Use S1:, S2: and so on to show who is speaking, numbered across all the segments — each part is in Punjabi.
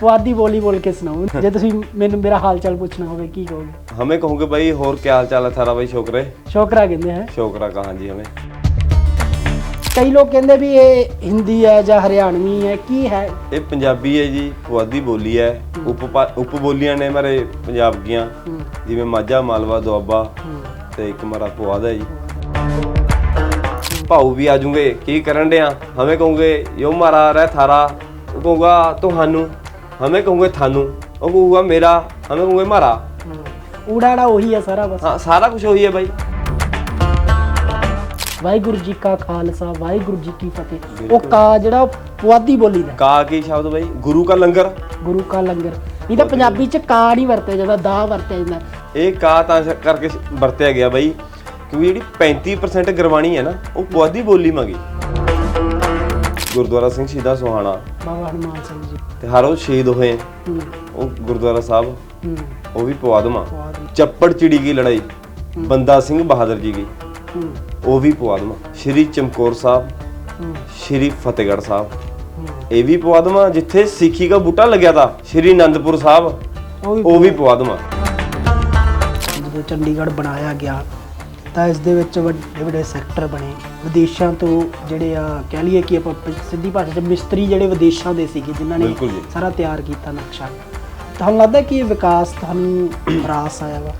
S1: ਪੁਆਧੀ ਬੋਲੀ ਬੋਲ ਕੇ ਸੁਣਾਓ ਜੇ ਤੁਸੀਂ ਮੈਨੂੰ ਮੇਰਾ ਹਾਲ ਚਾਲ ਪੁੱਛਣਾ ਹੋਵੇ ਕੀ ਕਹੋਗੇ
S2: हमें कहोगे भाई और क्या हाल चाल है थारा भाई छोकरे
S1: ਸ਼ੋਕਰਾ ਕਹਿੰਦੇ ਹੈ
S2: छोकरा कहाँ जी हमें
S1: ਕਈ ਲੋਕ ਕਹਿੰਦੇ ਵੀ ਇਹ ਹਿੰਦੀ ਹੈ ਜਾਂ ਹਰਿਆਣਵੀ ਹੈ ਕੀ ਹੈ
S2: ਇਹ ਪੰਜਾਬੀ ਹੈ ਜੀ ਪੁਆਧੀ ਬੋਲੀ ਹੈ ਉਪ ਉਪ ਬੋਲੀਆਂ ਨੇ ਮਾਰੇ ਪੰਜਾਬ ਦੀਆਂ
S1: ਹੂੰ,
S2: ਜਿਵੇਂ ਮਾਝਾ ਮਾਲਵਾ ਦੁਆਬਾ
S1: ਹੂੰ,
S2: ਤੇ ਇੱਕ ਮਾਰਾ ਪੁਆਧ ਹੈ ਜੀ ਭਾਊ ਵੀ ਆ ਜੂਗੇ ਕੀ ਕਰਨ ਡਿਆ ਹਮੇ ਕਹੋਗੇ ਯੋ ਮਾਰਾ ਰਹਿ ਥਾਰਾ ਉਹ ਕਹੂਗਾ ਤੁਹਾਨੂੰ ਹਮੇ ਕਹੋਗੇ ਤੁਹਾਨੂੰ ਉਹ ਕਹੂਗਾ ਮੇਰਾ ਹਮੇ ਕਹੋਗੇ ਮਾਰਾ
S1: ਹੂੰ। ਊੜਾੜਾ ਉਹੀ ਹੈ ਸਾਰਾ ਬਸ
S2: ਹਾਂ ਸਾਰਾ ਕੁਝ ਉਹੀ ਹੈ ਬਾਈ
S1: ਵਾਹਿਗੁਰੂ ਜੀ ਕਾ ਖਾਲਸਾ ਵਾਹਿਗੁਰੂ ਜੀ ਕੀ ਫਤਿਹ ਉਹ ਕਾ ਜਿਹੜਾ ਪੁਆਧੀ ਬੋਲੀ ਦਾ
S2: ਕਾ ਕੀ ਸ਼ਬਦ ਬਾਈ ਗੁਰੂ ਕਾ ਲੰਗਰ
S1: ਗੁਰੂ ਕਾ ਲੰਗਰ ਨਹੀਂ ਤਾਂ ਪੰਜਾਬੀ ਚ ਕਾ ਨਹੀਂ ਵਰਤਿਆ ਜਾਂਦਾ ਦਾ ਵਰਤਿਆ ਜਾਂਦਾ
S2: ਇਹ ਕਾ ਤਾਂ ਸ਼- ਕਰਕੇ ਵਰਤਿਆ ਗਿਆ ਬਾਈ ਕਿਉਂਕਿ ਜਿਹੜੀ 35% ਗੁਰਬਾਣੀ ਹੈ ਨਾ ਉਹ ਪੁਆਧੀ ਬੋਲੀ ਮੰਗੀ ਗੁਰਦੁਆਰਾ ਸਿੰਘ ਸ਼ਹੀਦਾਂ ਸੁਹਾਣਾ।
S1: ਬਾਬਾ ਹਨੂਮਾਨ ਸਿੰਘ ਜੀ।
S2: ਤੇ ਹਰ ਉਹ ਸ਼ਹੀਦ ਹੋਏ।
S1: ਹੂੰ।
S2: ਉਹ ਗੁਰਦੁਆਰਾ ਸਾਹਿਬ
S1: ਹੂੰ।
S2: ਉਹ ਵੀ
S1: ਪੁਆਧੀ
S2: ਚੱਪੜ ਚਿੜੀ ਕੀ ਲੜਾਈ? ਬੰਦਾ ਸਿੰਘ ਬਹਾਦਰ ਜੀ ਦੀ।
S1: ਹੂੰ।
S2: ਉਹ ਵੀ ਪੁਆਧਮਾ ਸ਼੍ਰੀ ਚਮਕੌਰ ਸਾਹਿਬ
S1: ਹੂੰ।
S2: ਸ਼੍ਰੀ ਫਤਿਹਗੜ੍ਹ ਸਾਹਿਬ। ਇਹ ਵੀ ਪੁਆਧਮਾ ਜਿੱਥੇ ਸਿੱਖੀ ਦਾ ਬੂਟਾ ਲੱਗਿਆ ਤਾ ਸ਼੍ਰੀ ਅਨੰਦਪੁਰ ਸਾਹਿਬ
S1: ਉਹ ਵੀ
S2: ਪੁਆਧਮਾ
S1: ਜਦੋਂ ਚੰਡੀਗੜ੍ਹ ਬਣਾਇਆ ਗਿਆ ਤਾਂ ਇਸ ਦੇ ਵਿੱਚ ਵੱਡੇ ਵੱਡੇ ਸੈਕਟਰ ਬਣੇ। ਵਿਦੇਸ਼ਾਂ ਤੋਂ ਜਿਹੜੇ ਆ ਕਹਿ ਲਈਏ ਕਿ ਆਪਾਂ ਸਿੱਧੀ ਭਾਸ਼ਾ 'ਚ ਮਿਸਤਰੀ ਜਿਹੜੇ ਵਿਦੇਸ਼ਾਂ ਦੇ ਸੀਗੇ ਜਿਨ੍ਹਾਂ ਨੇ
S2: ਬਿਲਕੁਲ ਜੀ।
S1: ਸਾਰਾ ਤਿਆਰ ਕੀਤਾ ਨਕਸ਼ਾ। ਤੁਹਾਨੂੰ ਲੱਗਦਾ ਕਿ ਇਹ ਵਿਕਾਸ ਤੁਹਾਨੂੰ ਰਾਸ ਆਇਆ ਵਾ?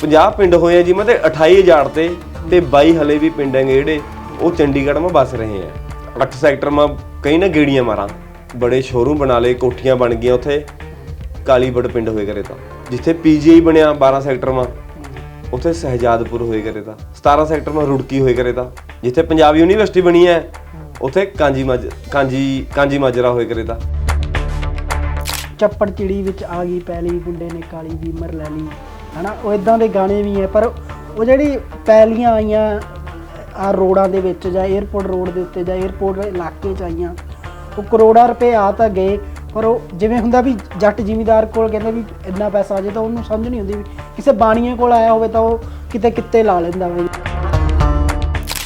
S2: 50 ਪਿੰਡ ਹੋਏ ਆ ਜੀ ਮੈਂ ਤੇ 28000 ਤੇ ਤੇ 22 ਹਲੇ ਵੀ ਪਿੰਡ ਹੈਗੇ ਜਿਹੜੇ ਉਹ ਚੰਡੀਗੜ੍ਹ ਮਾ ਬਸ ਰਹੇ ਆ। 8 ਸੈਕਟਰ ਮਾ ਕਈ ਨਾ ਗੇੜੀਆਂ ਮਾਰਾਂ। ਬੜੇ ਸ਼ੋਰੂਮ ਬਣਾ ਲਏ ਕੋਠੀਆਂ ਬਣ ਗਈਆਂ ਉੱਥੇ। ਕਾਲੀਬੜ ਪਿੰਡ ਹੋਏ ਕਰੇ ਤਾਂ। ਜਿੱਥੇ ਪੀਜੀਆਈ ਬਣਿਆ 12 ਸੈਕਟਰ ਮਾ ਉੱਥੇ ਸਹਿਜਾਦਪੁਰ ਹੋਏ ਕਰੇ ਤਾਂ 17 ਸੈਕਟਰ ਨੂੰ ਰੁੜਕੀ ਹੋਏ ਕਰੇ ਤਾਂ, ਜਿੱਥੇ ਪੰਜਾਬ ਯੂਨੀਵਰਸਿਟੀ ਬਣੀ ਹੈ, ਉੱਥੇ ਕਾਂਜੀ ਮਾਜ, ਕਾਂਜੀ ਕਾਂਜੀ ਮਾਜਰਾ ਹੋਏ ਕਰੇ ਤਾਂ।
S1: ਚੱਪੜ ਚਿੜੀ ਵਿੱਚ ਆ ਗਈ ਪੈਲੀ ਗੁੰਡੇ ਨੇ ਕਾਲੀ ਬੀਮਰ ਲੈ ਲਈ। ਹਨਾ, ਉਹ ਇਦਾਂ ਦੇ ਗਾਣੇ ਵੀ ਹੈ, ਪਰ ਉਹ ਜਿਹੜੀ ਪੈਲੀਆਂ ਆਈਆਂ ਆ ਰੋਡਾਂ ਦੇ ਵਿੱਚ ਜਾਂ 에어ਪੋਰਟ ਰੋਡ ਦੇ ਉੱਤੇ ਜਾਂ 에어ਪੋਰਟ ਇਲਾਕੇ ਚ ਆਈਆਂ, ਉਹ ਕਰੋੜਾਂ ਰੁਪਏ ਆ ਤਾਂ ਗਏ। ਪਰ ਉਹ ਜਿਵੇਂ ਹੁੰਦਾ ਵੀ ਜੱਟ ਜ਼ਿਮੀਦਾਰ ਕੋਲ ਕਹਿੰਦੇ ਵੀ ਇੰਨਾ ਪੈਸਾ ਆ ਜੇ ਤਾਂ ਉਹਨੂੰ ਸਮਝ ਨਹੀਂ ਹੁੰਦੀ ਵੀ ਕਿਸੇ ਬਾਣੀਏ ਕੋਲ ਆਇਆ ਹੋਵੇ ਤਾਂ ਉਹ ਕਿਤੇ ਕਿਤੇ ਲਾ ਲੈਂਦਾ ਵਾ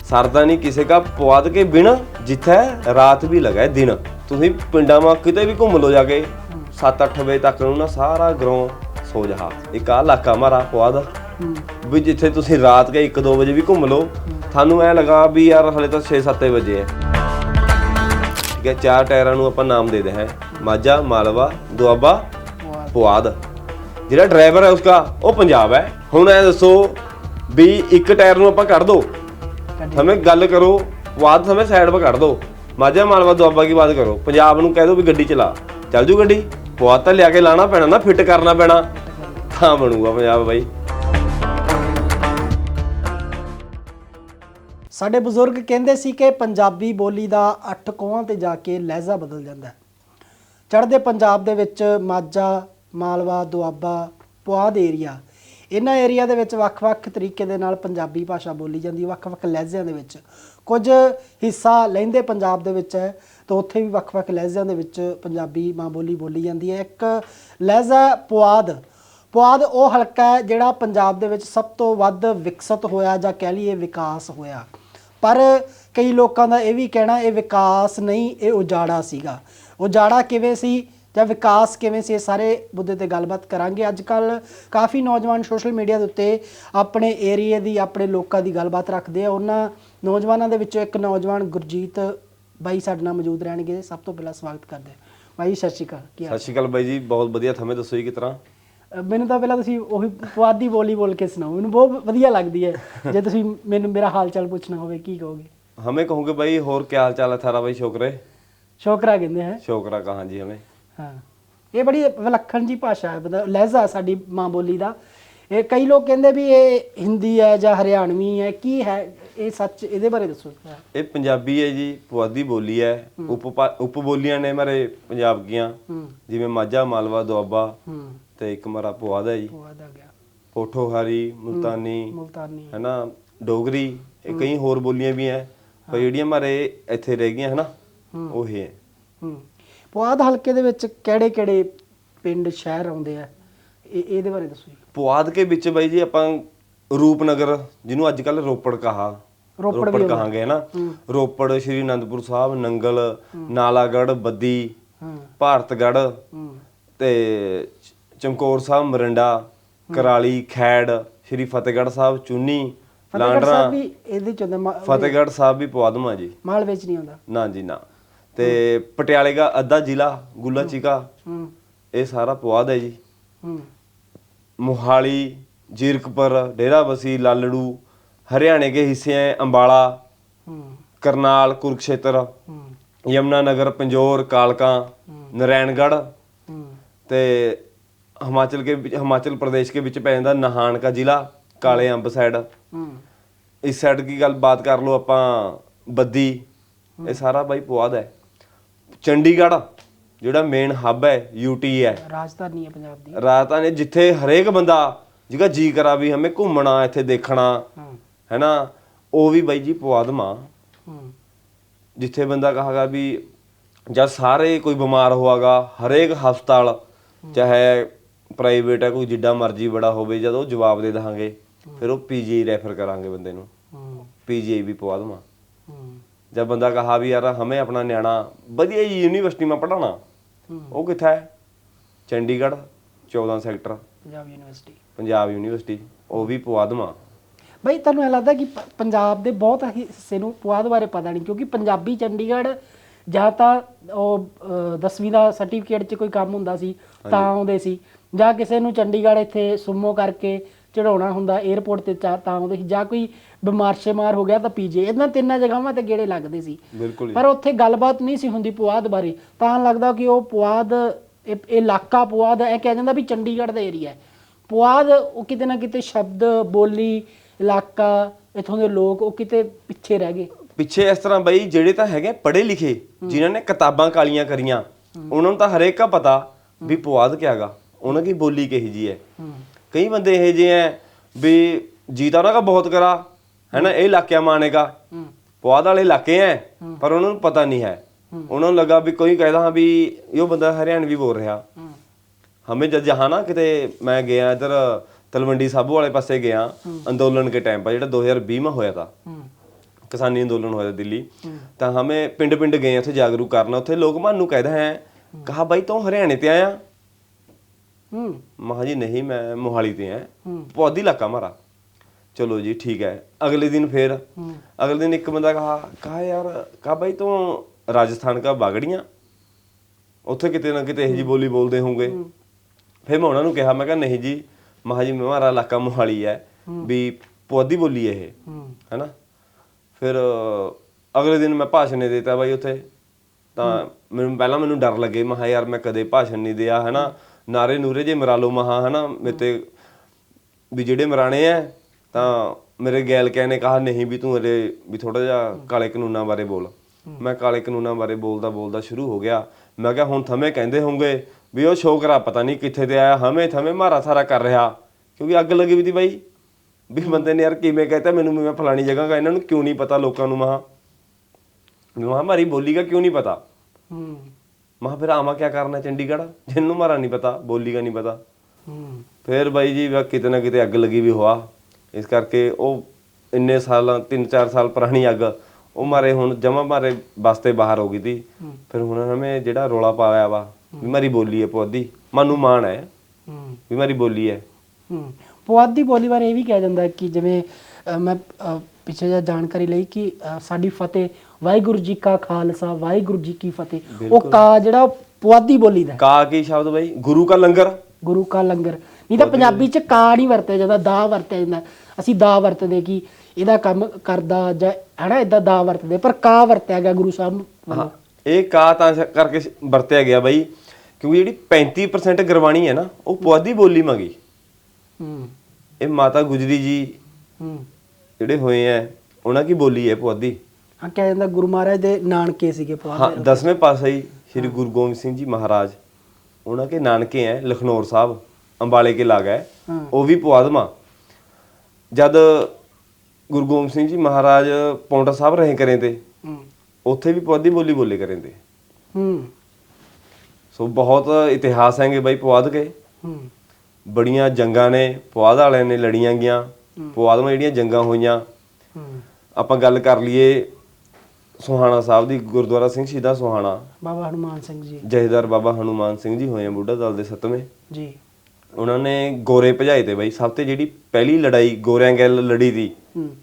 S2: ਸਰਦਾ ਨਹੀਂ ਕਿਸੇ ਕਾ ਪਵਾਦ ਕੇ ਬਿਨ ਜਿੱਥੇ ਰਾਤ ਵੀ ਲਗਾਏ ਦਿਨ। ਤੁਸੀਂ ਪਿੰਡਾਂ ਮਾ ਕਿਤੇ ਵੀ ਘੁੰਮ ਲਓ ਜਾ ਕੇ 7-8 ਵਜੇ ਤੱਕ ਨੂੰ ਨਾ ਸਾਰਾ ਗਰੋਂ ਸੋ ਜਹਾ ਇੱਕ ਆ ਇਲਾਕਾ ਮਾਰਾ ਪਵਾਦ ਵੀ ਜਿੱਥੇ ਤੁਸੀਂ ਰਾਤ ਕੇ 1-2 ਵਜੇ ਵੀ ਘੁੰਮ ਲਓ ਤੁਹਾਨੂੰ ਐ ਲਗਾ ਵੀ ਯਾਰ ਹਲੇ ਤਾਂ 6-7 ਵਜੇ ਹੈ। ਠੀਕ ਹੈ ਚਾਰ ਟਾਇਰਾਂ ਨੂੰ ਆਪਾਂ ਨਾਮ ਦੇ ਦੇ ਹੈ। ਮਾਝਾ ਮਾਲਵਾ ਦੁਆਬਾ। ਪੁਆਧ। ਜਿਹੜਾ ਡਰਾਈਵਰ ਹੈ ਉਸਕਾ ਉਹ ਪੰਜਾਬ ਹੈ। ਹੁਣ ਐ ਦੱਸੋ ਵੀ ਇੱਕ ਟਾਇਰ ਨੂੰ ਆਪਾਂ ਕੱਢ ਦੋ। ਹਮੇ ਗੱਲ ਕਰੋ ਪੁਆਧ ਹਮੇ ਸਾਈਡ 'ਤੇ ਕੱਢ ਦੋ। ਮਾਝਾ ਮਾਲਵਾ ਦੁਆਬਾ ਕੀ ਬਾਤ ਕਰੋ? ਪੰਜਾਬ ਨੂੰ ਕਹਿ ਦੋ ਵੀ ਗੱਡੀ ਚਲਾ। ਚੱਲ ਜੂ ਗੱਡੀ। ਪੁਆਧ ਤਾਂ ਲਿਆ ਕੇ ਲਾਣਾ ਪੈਣਾ ਨਾ ਫਿੱਟ ਕਰਨਾ ਪੈਣਾ। ਤਾਂ ਬਣੂਗਾ ਪੰਜਾਬ ਬਾਈ।
S1: ਸਾਡੇ ਬਜ਼ੁਰਗ ਕਹਿੰਦੇ ਸੀ ਕਿ ਪੰਜਾਬੀ ਬੋਲੀ ਦਾ ਅੱਠ ਕੋਹਾਂ ਤੇ ਜਾ ਕੇ ਲਹਿਜ਼ਾ ਬਦਲ ਜਾਂਦਾ ਹੈ। ਚੜ੍ਹਦੇ ਪੰਜਾਬ ਦੇ ਵਿੱਚ ਮਾਝਾ, ਮਾਲਵਾ, ਦੁਆਬਾ, ਪੁਆਧ ਏਰੀਆ। ਇਹਨਾਂ ਏਰੀਆ ਦੇ ਵਿੱਚ ਵੱਖ-ਵੱਖ ਤਰੀਕੇ ਦੇ ਨਾਲ ਪੰਜਾਬੀ ਭਾਸ਼ਾ ਬੋਲੀ ਜਾਂਦੀ ਹੈ, ਵੱਖ-ਵੱਖ ਲਹਿਜ਼ਿਆਂ ਦੇ ਵਿੱਚ। ਕੁਝ ਹਿੱਸਾ ਲਹਿੰਦੇ ਪੰਜਾਬ ਦੇ ਵਿੱਚ ਹੈ, ਤਾਂ ਉੱਥੇ ਵੀ ਵੱਖ-ਵੱਖ ਲਹਿਜ਼ਿਆਂ ਦੇ ਵਿੱਚ ਪੰਜਾਬੀ ਮਾਂ ਬੋਲੀ ਬੋਲੀ ਜਾਂਦੀ ਹੈ। ਇੱਕ ਲਹਿਜ਼ਾ ਪੁਆਧ। ਪੁਆਧ ਉਹ ਹਲਕਾ ਹੈ ਜਿਹੜਾ ਪੰਜਾਬ ਦੇ ਵਿੱਚ ਸਭ ਤੋਂ ਵੱਧ ਵਿਕਸਿਤ ਹੋਇਆ ਜਾਂ ਕਹਿ ਲਈਏ ਵਿਕਾਸ ਹੋਇਆ। ਪਰ ਕਈ ਲੋਕਾਂ ਦਾ ਇਹ ਵੀ ਕਹਿਣਾ, ਇਹ ਵਿਕਾਸ ਨਹੀਂ, ਇਹ ਉਜਾੜਾ ਸੀਗਾ। ਉਜਾੜਾ ਕਿਵੇਂ ਸੀ ਜਾਂ ਵਿਕਾਸ ਕਿਵੇਂ ਸੀ ਇਹ ਸਾਰੇ ਮੁੱਦੇ ਤੇ ਗੱਲਬਾਤ ਕਰਾਂਗੇ। ਅੱਜ ਕੱਲ ਕਾਫੀ ਨੌਜਵਾਨ ਸੋਸ਼ਲ ਮੀਡੀਆ ਦੇ ਉੱਤੇ ਆਪਣੇ ਏਰੀਏ ਦੀ ਆਪਣੇ ਲੋਕਾਂ ਦੀ ਗੱਲਬਾਤ ਰੱਖਦੇ ਆ। ਉਹਨਾਂ ਨੌਜਵਾਨਾਂ ਦੇ ਵਿੱਚੋਂ ਇੱਕ ਨੌਜਵਾਨ ਗੁਰਜੀਤ ਬਾਈ ਸਾਡੇ ਨਾਲ ਮੌਜੂਦ ਰਹਿਣਗੇ। ਸਭ ਤੋਂ ਪਹਿਲਾਂ ਸਵਾਗਤ ਕਰਦੇ। ਬਾਈ ਸਤਿ ਸ਼੍ਰੀ ਅਕਾਲ। ਕੀ ਹਾਲ
S2: ਸਤਿ ਸ਼੍ਰੀ ਅਕਾਲ ਬਾਈ ਜੀ ਬਹੁਤ ਵਧੀਆ। ਥਮੇ ਦੱਸੋ ਜੀ ਕਿਸ ਤਰ੍ਹਾਂ?
S1: ਮੈਨੂੰ ਤਾਂ ਪਹਿਲਾਂ ਤੁਸੀਂ ਉਹੀ ਪੁਆਧੀ ਬੋਲੀ ਬੋਲ ਕੇ ਸੁਣਾਓ। ਮੈਨੂੰ ਬਹੁਤ ਵਧੀਆ ਲੱਗਦੀ ਹੈ। ਜੇ ਤੁਸੀਂ ਮੈਨੂੰ ਮੇਰਾ ਹਾਲ ਚਾਲ ਪੁੱਛਣਾ ਹੋਵੇ ਕੀ ਕਹੋਗੇ?
S2: ਹਮੇ ਕਹੋਗੇ ਬਾਈ ਹੋਰ ਕੀ ਹਾਲ ਚਾਲ ਹੈ? ਥਾਰਾ ਬਾਈ ਛੋਕਰੇ
S1: ਸ਼ੋਕਰਾ ਕਹਿੰਦੇ ਹੈ।
S2: ਛੋਕਰਾ ਕਹਾਂ ਜੀ ਹਮੇ?
S1: ਹਾਂ। ਇਹ ਬੜੀ ਵਿਲੱਖਣ ਜੀ ਭਾਸ਼ਾ ਹੈ ਮਤਲਬ ਲਹਿਜ਼ਾ ਸਾਡੀ ਮਾਂ ਬੋਲੀ ਦਾ। ਇਹ ਕਈ ਲੋਕ ਕਹਿੰਦੇ ਵੀ ਇਹ ਹਿੰਦੀ ਹੈ ਜਾਂ ਹਰਿਆਣਵੀ ਹੈ ਕੀ ਹੈ? ਇਹ ਸੱਚ ਇਹਦੇ ਬਾਰੇ ਦੱਸੋ।
S2: ਇਹ ਪੰਜਾਬੀ ਹੈ ਜੀ ਪੁਆਧੀ ਬੋਲੀ ਹੈ। ਉਪ ਉਪ ਬੋਲੀਆਂ ਨੇ ਮਾਰੇ ਪੰਜਾਬ
S1: ਹੂੰ।
S2: ਜਿਵੇਂ ਮਾਝਾ ਮਾਲਵਾ ਦੁਆਬਾ ਤੇ ਇੱਕ ਮਾਰਾ ਪੁਆਧ ਹੈ ਜੀ।
S1: ਪੁਆਧ ਆ ਗਿਆ।
S2: ਪੋਠੋਹਾਰੀ ਮੁਲਤਾਨੀ
S1: ਮੁਲਤਾਨੀ।
S2: ਹੈਨਾ ਡੋਗਰੀ ਇਹ ਕਈ ਹੋਰ ਬੋਲੀਆਂ ਵੀ ਹੈ। ਪਰ ਜਿਹੜੀਆਂ ਮਾਰੇ ਇੱਥੇ ਰਹਿ ਗਈਆਂ ਹੈਨਾ ਉਹ ਹੀ ਹੈ।
S1: ਹੂੰ। ਪੁਆਧ ਹਲਕੇ ਦੇ ਵਿੱਚ ਕਿਹੜੇ ਕਿਹੜੇ ਪਿੰਡ ਸ਼ਹਿਰ ਆਉਂਦੇ ਆ? ਇਹ ਇਹਦੇ ਬਾਰੇ ਦੱਸੋ ਜੀ।
S2: ਪੁਆਧ ਕੇ ਵਿੱਚ ਬਾਈ ਜੀ ਆਪਾਂ ਰੂਪਨਗਰ ਜਿਹਨੂੰ ਅੱਜ ਕੱਲ ਰੋਪੜ ਕਹਾ
S1: ਰੋਪੜ ਵੀ।
S2: ਕਹਾਂਗੇ ਨਾ। ਰੋਪੜ ਸ਼੍ਰੀ ਅਨੰਦਪੁਰ ਸਾਹਿਬ ਨੰਗਲ ਨਾਲਾਗੜ੍ਹ ਬੱਦੀ
S1: ਹਾਂ।
S2: ਭਾਰਤਗੜ੍ਹ
S1: ਹੂੰ।
S2: ਤੇ ਚ- ਚਮਕੌਰ ਸਾਹਿਬ ਮਰਿੰਡਾ ਕਰਾਲੀ ਖੈੜ ਸ਼੍ਰੀ ਫਤਿਹਗੜ੍ਹ ਸਾਹਿਬ ਚੁੰਨੀ
S1: ਫਤਿਹਗੜ੍ਹ
S2: ਲਾਂਡਰਾ
S1: ਸਾਹਿਬ ਵੀ ਇਹਦੇ ਚ ਮਾ-
S2: ਫਤਿਹਗੜ੍ਹ ਸਾਹਿਬ ਵੀ ਪਵਾਦਮਾ ਜੀ।
S1: ਮਾਲ ਵਿੱਚ ਨਹੀਂ ਆਉਂਦਾ?
S2: ਨਾ ਜੀ ਨਾ। ਤੇ ਪਟਿਆਲੇ ਦਾ ਅੱਧਾ ਜ਼ਿਲ੍ਹਾ ਗੁੱਲਾ ਚੀਕਾ
S1: ਹੂੰ।
S2: ਇਹ ਸਾਰਾ ਪੁਆਧ ਹੈ ਜੀ।
S1: ਹੂੰ।
S2: ਮੋਹਾਲੀ ਜੀਰਕਪੁਰ ਡੇਰਾਬਸੀ ਲਾਲੜੂ ਹਰਿਆਣੇ ਦੇ ਹਿੱਸੇ ਹੈ ਅੰਬਾਲਾ
S1: ਹੂੰ।
S2: ਕਰਨਾਲ ਕੁਰਕਸ਼ੇਤਰ
S1: ਹੂੰ।
S2: ਯਮਨਾ ਨਗਰ ਪੰਜੋਰ ਕਾਲਕਾ ਨਰੈਣਗੜ
S1: ਹੂੰ।
S2: ਤੇ ਹਿਮਾਚਲ ਕੇ ਵਿੱਚ- ਹਿਮਾਚਲ ਪ੍ਰਦੇਸ਼ ਕੇ ਵਿੱਚ ਪੈ ਜਾਂਦਾ ਨਹਾਨ ਕਾ ਜ਼ਿਲ੍ਹਾ ਕਾਲੇ ਅੰਬ ਸਾਈਡ
S1: ਹੂੰ।
S2: ਇਸ ਸਾਈਡ ਕੀ ਗੱਲ ਬਾਤ ਕਰ ਲਓ ਆਪਾਂ ਬੱਦੀ। ਇਹ ਸਾਰਾ ਬਾਈ ਪੁਆਧ ਹੈ। ਚੰਡੀਗੜ੍ਹ ਜਿਹੜਾ ਮੇਨ ਹੱਬ ਹੈ ਯੂਟੀ ਹੈ।
S1: ਰਾਜਧਾਨੀ ਹੈ ਪੰਜਾਬ ਦੀ।
S2: ਰਾਤਾਂ ਨੇ ਜਿੱਥੇ ਹਰੇਕ ਬੰਦਾ ਜਿਹਦਾ ਜੀ ਕਰਾ ਵੀ ਹਮੇ ਘੁੰਮਣਾ ਇੱਥੇ ਦੇਖਣਾ ਹੈਨਾ? ਉਹ ਵੀ ਬਾਈ ਜੀ ਪੁਆਧਮਾ
S1: ਹੂੰ।
S2: ਜਿੱਥੇ ਬੰਦਾ ਕਹਾਗਾ ਵੀ ਜਦ ਸਾਰੇ ਕੋਈ ਬਿਮਾਰ ਹੋਆਗਾ ਹਰੇਕ ਹਸਪਤਾਲ ਚਾਹੇ ਪ੍ਰਾਈਵੇਟ ਹੈ ਕੋਈ ਜਿੱਡਾ ਮਰਜ਼ੀ ਬੜਾ ਹੋਵੇ ਜਦ ਉਹ ਜਵਾਬ ਦੇ ਦਹਾਂਗੇ ਫਿਰ ਉਹ ਪੀਜੀਆਈ ਰੈਫਰ ਕਰਾਂਗੇ ਬੰਦੇ ਨੂੰ। ਪੀਜੀਆਈ ਵੀ ਪੁਆਧਮਾ
S1: ਹੂੰ।
S2: ਜਦ ਬੰਦਾ ਕਹਾ ਵੀ ਯਾਰ ਹਮੇ ਆਪਣਾ ਨਿਆਣਾ ਵਧੀਆ ਜੀ ਯੂਨੀਵਰਸਿਟੀ में
S1: ਹੂੰ।
S2: ਉਹ ਕਿੱਥੇ ਹੈ? Chandigarh 14 sector.
S1: Punjab university
S2: Punjab university ਉਹ ਵੀ ਪੁਆਧਮਾ
S1: ਬਈ ਤੁਹਾਨੂੰ ਇਹ ਲੱਗਦਾ ਕਿ ਪੰਜਾਬ ਦੇ ਬਹੁਤ ਹਿੱਸੇ ਨੂੰ ਪੁਆਧ ਬਾਰੇ ਪਤਾ ਨਹੀਂ ਕਿਉਂਕਿ ਪੰਜਾਬੀ ਚੰਡੀਗੜ੍ਹ ਜਾਂ ਤਾਂ ਉਹ 10ਵੀਂ ਦਾ ਸਰਟੀਫਿਕੇਟ 'ਚ ਕੋਈ ਕੰਮ ਹੁੰਦਾ ਸੀ ਤਾਂ ਆਉਂਦੇ ਸੀ। ਜਾਂ ਕਿਸੇ ਨੂੰ ਚੰਡੀਗੜ੍ਹ ਇੱਥੇ ਸੁਮੋ ਕਰਕੇ ਚੜਾਉਣਾ ਹੁੰਦਾ 에어ਪੋਰਟ ਤੇ ਚਾ- ਤਾਂ ਆਉਂਦੇ ਸੀ ਜਾਂ ਕੋਈ ਬਿਮਾਰ ਸ਼ਿਮਾਰ ਹੋ ਗਿਆ ਤਾਂ ਪੀਜੇ ਇਹਨਾਂ ਤਿੰਨਾਂ ਜਗ੍ਹਾਵਾਂ ਤੇ ਗੇੜੇ ਲੱਗਦੇ ਸੀ।
S2: ਬਿਲਕੁਲ ਜੀ।
S1: ਪਰ ਉੱਥੇ ਗੱਲਬਾਤ ਨਹੀਂ ਸੀ ਹੁੰਦੀ ਪੁਆਧ ਬਾਰੇ। ਤਾਂ ਲੱਗਦਾ ਕਿ ਉਹ ਪੁਆਧ ਇਹ ਇਹ ਇਲਾਕਾ ਪੁਆਧ ਹੈ ਇਹ ਕਿਹਾ ਜਾਂਦਾ ਵੀ ਚੰਡੀਗੜ੍ਹ ਦਾ ਏਰੀਆ ਹੈ। ਪੁਆਧ ਉਹ ਕਿਤੇ ਨਾ ਕਿਤੇ ਸ਼ਬਦ ਬੋਲੀ ਇਲਾਕਾ ਇਥੋਂ ਦੇ ਲੋਕ ਉਹ ਕਿਤੇ ਪਿੱਛੇ ਰਹਿ ਗਏ।
S2: ਪਿੱਛੇ ਇਸ ਤਰ੍ਹਾਂ ਬਈ ਜਿਹੜੇ ਤਾਂ ਹੈਗੇ ਪੜ੍ਹੇ ਲਿਖੇ ਜਿਨ੍ਹਾਂ ਨੇ ਕਿਤਾਬਾਂ ਕਾਲੀਆਂ ਕਰੀਆਂ ਉਹਨਾਂ ਨੂੰ ਤਾਂ ਹਰੇਕ ਦਾ ਪਤਾ ਵੀ ਪੁਆਧ ਕਿਆਗਾ ਉਹਨਾਂ ਦੀ ਬੋਲੀ ਕਹੀ ਜੀ ਹੈ।
S1: ਹੂੰ।
S2: ਕਈ ਬੰਦੇ ਇਹ ਜੇ ਐ ਵੀ ਜੀਤਾ ਉਹਨਾਂ ਦਾ ਬਹੁਤ ਕਰਾ ਹੈ ਨਾ ਇਹ ਇਲਾਕਿਆ
S1: ਮਾਨੇਗਾ
S2: ਪੁਆਧ ਵਾਲੇ ਇਲਾਕੇ ਐ ਪਰ ਉਹਨਾਂ ਨੂੰ ਪਤਾ ਨਹੀਂ ਹੈ। ਉਹਨਾਂ ਨੂੰ ਲੱਗਾ ਵੀ ਕੋਈ ਕਹਿਦਾ ਹਾਂ ਵੀ ਇਹ ਬੰਦਾ ਹਰਿਆਣਵੀ ਬੋਲ ਰਿਹਾ। ਹਮੇ ਜਦ ਜਹਾਂ ਕਿਤੇ ਮੈਂ ਗਿਆ ਇਧਰ ਤਲਵੰਡੀ ਸਾਬੂ ਵਾਲੇ ਪਾਸੇ ਗਿਆ ਅੰਦੋਲਨ ਕੇ ਟਾਈਮ ਪਾ ਜਿਹੜਾ 2020 ਮਾ ਹੋਇਆ
S1: ਤਾ।
S2: ਕਿਸਾਨੀ ਅੰਦੋਲਨ ਹੋਇਆ ਦਿੱਲੀ। ਤਾਂ ਹਮੇ ਪਿੰਡ ਪਿੰਡ ਗਏ ਉੱਥੇ ਜਾਗਰੂਕ ਕਰਨਾ ਉੱਥੇ ਲੋਕ ਮਾਨੂੰ ਕਹਿਦਾ ਹੈ। ਕਹਾ ਬਾਈ ਤੂੰ ਹਰਿਆਣੇ ਤੇ ਆਇਆ?
S1: ਹੂੰ।
S2: ਮਹਾ ਜੀ ਨਹੀਂ ਮੈਂ ਮੋਹਾਲੀ ਤੇ ਆ ਪੌਦੀ ਇਲਾਕਾ ਮਾਰਾ। ਚਲੋ ਜੀ ਠੀਕ ਹੈ। ਅਗਲੇ ਦਿਨ ਫੇਰ। ਅਗਲੇ ਦਿਨ ਇੱਕ ਬੰਦਾ ਕਹਾ ਕਹਾ ਯਾਰ ਕਹਾ ਬਾਈ ਤੂੰ ਰਾਜਸਥਾਨ ਕਾ ਬਾਗੜੀਆਂ? ਉੱਥੇ ਕਿਤੇ ਨਾ ਕਿਤੇ ਇਹ ਜੀ ਬੋਲੀ ਬੋਲਦੇ ਹੋਣਗੇ ਫਿਰ ਮੈਂ ਉਹਨਾਂ ਨੂੰ ਕਿਹਾ ਮੈਂ ਕਿਹਾ ਨਹੀਂ ਜੀ ਮਹਾ ਜੀ ਮੇਰਾ ਇਲਾਕਾ ਮੋਹਾਲੀ ਹੈ। ਵੀ ਪੌਦੀ ਬੋਲੀ ਹੈ ਇਹ। ਹੈਨਾ? ਫਿਰ ਅਗਲੇ ਦਿਨ ਮੈਂ ਭਾਸ਼ਣ ਨਹੀਂ ਦਿੱਤਾ ਬਾਈ ਉੱਥੇ। ਤਾਂ ਮੈਨੂੰ ਪਹਿਲਾਂ ਮੈਨੂੰ ਡਰ ਲੱਗੇ। ਮਹਾ ਯਾਰ ਮੈਂ ਕਦੇ ਭਾਸ਼ਣ ਨਹੀਂ ਦਿਆ ਹੈਨਾ? ਨਾਰੇ ਨੂਰੇ ਜੇ ਮਰਾ ਲਓ ਮਹਾ, ਹੈਨਾ? ਮੇਤੇ ਵੀ ਜਿਹੜੇ ਮਰਾਣੇ ਆ ਤਾਂ ਮੇਰੇ ਗੈਲ ਕਹਿ ਨੇ ਕਹਾ, ਨਹੀਂ ਵੀ ਤੂੰ ਅਰੇ ਵੀ ਥੋੜਾ ਜਿਹਾ ਕਾਲੇ ਕਾਨੂੰਨਾਂ ਬਾਰੇ ਬੋਲ। ਮੈਂ ਕਾਲੇ ਕਾਨੂੰਨਾਂ ਬਾਰੇ ਬੋਲਦਾ ਬੋਲਦਾ ਸ਼ੁਰੂ ਹੋ ਗਿਆ। ਮੈਂ ਕਿਹਾ, ਹੁਣ ਥਮੇ ਕਹਿੰਦੇ ਹੋਣਗੇ ਵੀ ਉਹ ਸ਼ੋਕਰਾ ਪਤਾ ਨਹੀਂ ਕਿੱਥੇ ਤੇ ਆਇਆ, ਹਮੇ ਥਮੇ ਮਾਰਾ ਸਾਰਾ ਕਰ ਰਿਹਾ। ਕਿਉਂਕਿ ਅੱਗ ਲੱਗੀ ਵੀ ਤੀ ਬਾਈ। ਵੀ ਬੰਦੇ ਨੇ ਯਾਰ ਕਿਵੇਂ ਕਹਤਾ ਮੈਨੂੰ ਵੀ ਮੈਂ ਫਲਾਣੀ ਜਗ੍ਹਾ ਗਾ, ਇਹਨਾਂ ਨੂੰ ਕਿਉਂ ਨਹੀਂ ਪਤਾ ਲੋਕਾਂ ਨੂੰ ਮਹਾ? ਮਹਾ ਮਾਰੀ ਬੋਲੀ ਦਾ ਕਿਉਂ ਨਹੀਂ ਪਤਾ?
S1: ਹੂੰ।
S2: ਮਹਾ ਫਿਰ ਆਵਾਂ ਕਿਆ ਕਰਨਾ ਚੰਡੀਗੜ੍ਹ? ਜਿਹਨੂੰ ਮਾਰਾ ਨਹੀਂ ਪਤਾ ਬੋਲੀ ਦਾ ਨਹੀਂ ਪਤਾ।
S1: ਹੂੰ
S2: ਫਿਰ ਬਾਈ ਜੀ ਵਾ ਕਿਤੇ ਨਾ ਕਿਤੇ ਅੱਗ ਲੱਗੀ ਵੀ ਹੋਆ। ਇਸ ਕਰਕੇ ਉਹ ਇੰਨੇ ਸਾਲਾਂ 3-4 ਸਾਲ ਪੁਰਾਣੀ ਅੱਗ ਉਹ ਮਾਰੇ ਹੁਣ ਜਮਾ ਮਾਰੇ ਵਾਸਤੇ ਬਾਹਰ ਹੋ ਗਈ ਤੀ। ਫਿਰ ਹੁਣ ਹਮੇ ਜਿਹੜਾ ਰੋਲਾ ਪਾਇਆ ਵਾ ਵੀ ਮਾਰੀ ਬੋਲੀ ਹੈ ਪੌਦੀ ਮਨੂੰ ਮਾਣ ਹੈ
S1: ਹੂੰ।
S2: ਵੀ ਮਾਰੀ ਬੋਲੀ ਹੈ
S1: ਹੂੰ। ਪੁਆਧ ਬੋਲੀ ਬਾਰੇ ਇਹ ਵੀ ਕਿਹਾ ਜਾਂਦਾ ਕਿ ਜਿਵੇਂ ਅ, ਮੈਂ ਅ, ਪਿੱਛੇ ਜਿਹਾ ਜਾਣਕਾਰੀ ਲਈ ਕਿ ਅ, ਸਾਡੀ ਫਤਿਹ ਵਾਹਿਗੁਰੂ ਜੀ ਕਾ ਖਾਲਸਾ ਵਾਹਿਗੁਰੂ ਜੀ ਕੀ ਫਤਿਹ। ਉਹ ਕਾ ਜਿਹੜਾ ਪੁਆਧੀ ਬੋਲੀ ਦਾ।
S2: ਕਾ ਕੀ ਸ਼ਬਦ ਬਾਈ? ਗੁਰੂ ਕਾ ਲੰਗਰ।
S1: ਗੁਰੂ ਕਾ ਲੰਗਰ। ਨਹੀਂ ਤਾਂ ਪੰਜਾਬੀ ਚ ਕਾ ਨਹੀਂ ਵਰਤਿਆ ਜਾਂਦਾ ਦਾ ਵਰਤਿਆ ਜਾਂਦਾ। ਅਸੀਂ ਦਾ ਵਰਤਦੇ ਕਿ ਇਹਦਾ ਕੰਮ ਕਰਦਾ ਜਾਂ ਹਨਾ ਇਦਾਂ ਦਾ ਵਰਤਦੇ ਪਰ ਕਾ ਵਰਤਿਆ ਗਿਆ ਗੁਰੂ ਸਾਹਿਬ
S2: ਇਹ ਕਾ ਤਾਂ ਕਰਕੇ ਵਰਤਿਆ ਗਿਆ ਬਾਈ ਕਿਉਂਕਿ ਜਿਹੜੀ 35% ਗੁਰਬਾਣੀ ਹੈ ਨਾ ਉਹ ਪੁਆਧੀ ਬੋਲੀ ਮੰਗੀ।
S1: ਹੂੰ।
S2: ਇਹ ਮਾਤਾ ਗੁਜਰੀ ਜੀ
S1: ਹੂੰ।
S2: ਜਿਹੜੇ ਹੋਏ ਆ ਉਹਨਾਂ ਕੀ ਬੋਲੀ ਹੈ ਪੁਆਧੀ?
S1: ਹਾਂ ਕਿਹਾ ਜਾਂਦਾ ਗੁਰੂ ਮਹਾਰਾਜ ਦੇ ਨਾਨਕੇ ਸੀਗੇ ਪੁਆਧ
S2: ਹਾਂ ਦਸਵੇਂ ਪਾਤਸ਼ਾਹੀ ਸ੍ਰੀ ਗੁਰੂ ਗੋਬਿੰਦ ਸਿੰਘ ਜੀ ਮਹਾਰਾਜ ਉਹਨਾਂ ਕੇ ਨਾਨਕੇ ਹੈ ਲਖਨੌਰ ਸਾਹਿਬ ਅੰਬਾਲੇ ਕੇ ਲਾਗਾ। ਹੈ।
S1: ਹਾਂ
S2: ਉਹ ਵੀ ਪੁਆਧਮਾ ਜਦ ਗੁਰੂ ਗੋਬਿੰਦ ਸਿੰਘ ਜੀ ਮਹਾਰਾਜ ਪੌਂਟਾ ਸਾਹਿਬ ਰਹੇ ਕਰੇ ਤੇ
S1: ਹੂੰ।
S2: ਉੱਥੇ ਵੀ ਪੁਆਧੀ ਬੋਲੀ ਬੋਲੇ ਕਰੇ ਤੇ
S1: ਹੂੰ।
S2: ਸੋ ਬਹੁਤ ਇਤਿਹਾਸ ਹੈਗੇ ਬਾਈ ਪੁਆਧ ਕੇ।
S1: ਹੂੰ।
S2: ਬੜੀਆਂ ਜੰਗਾਂ ਨੇ ਪੁਆਧ ਵਾਲਿਆਂ ਨੇ ਲੜੀਆਂ ਗਈਆਂ। ਪੁਆਧ ਜਿਹੜੀਆਂ ਜੰਗਾਂ ਹੋਈਆਂ।
S1: ਹੂੰ।
S2: ਆਪਾਂ ਗੱਲ ਕਰ ਲਈਏ ਸੁਹਾਣਾ ਸਾਹਿਬ ਦੀ ਗੁਰਦੁਆਰਾ ਸਿੰਘ ਸ਼ਹੀਦਾਂ ਸੁਹਾਣਾ।
S1: ਬਾਬਾ ਹਨੂਮਾਨ ਸਿੰਘ ਜੀ।
S2: ਜਹੇਦਾਰ ਬਾਬਾ ਹਨੂਮਾਨ ਸਿੰਘ ਜੀ ਹੋਏ ਆ ਬੁੱਢਾ ਦਲ ਦੇ ਸਤਵੇਂ।
S1: ਜੀ।
S2: ਉਹਨਾਂ ਨੇ ਗੋਰੇ ਭਜਾਏ ਤੇ ਬਾਈ ਸਭ ਤੋਂ ਜਿਹੜੀ ਪਹਿਲੀ ਲੜਾਈ ਗੋਰਿਆਂ ਗੱਲ ਲੜੀ ਦੀ।
S1: ਹੂੰ।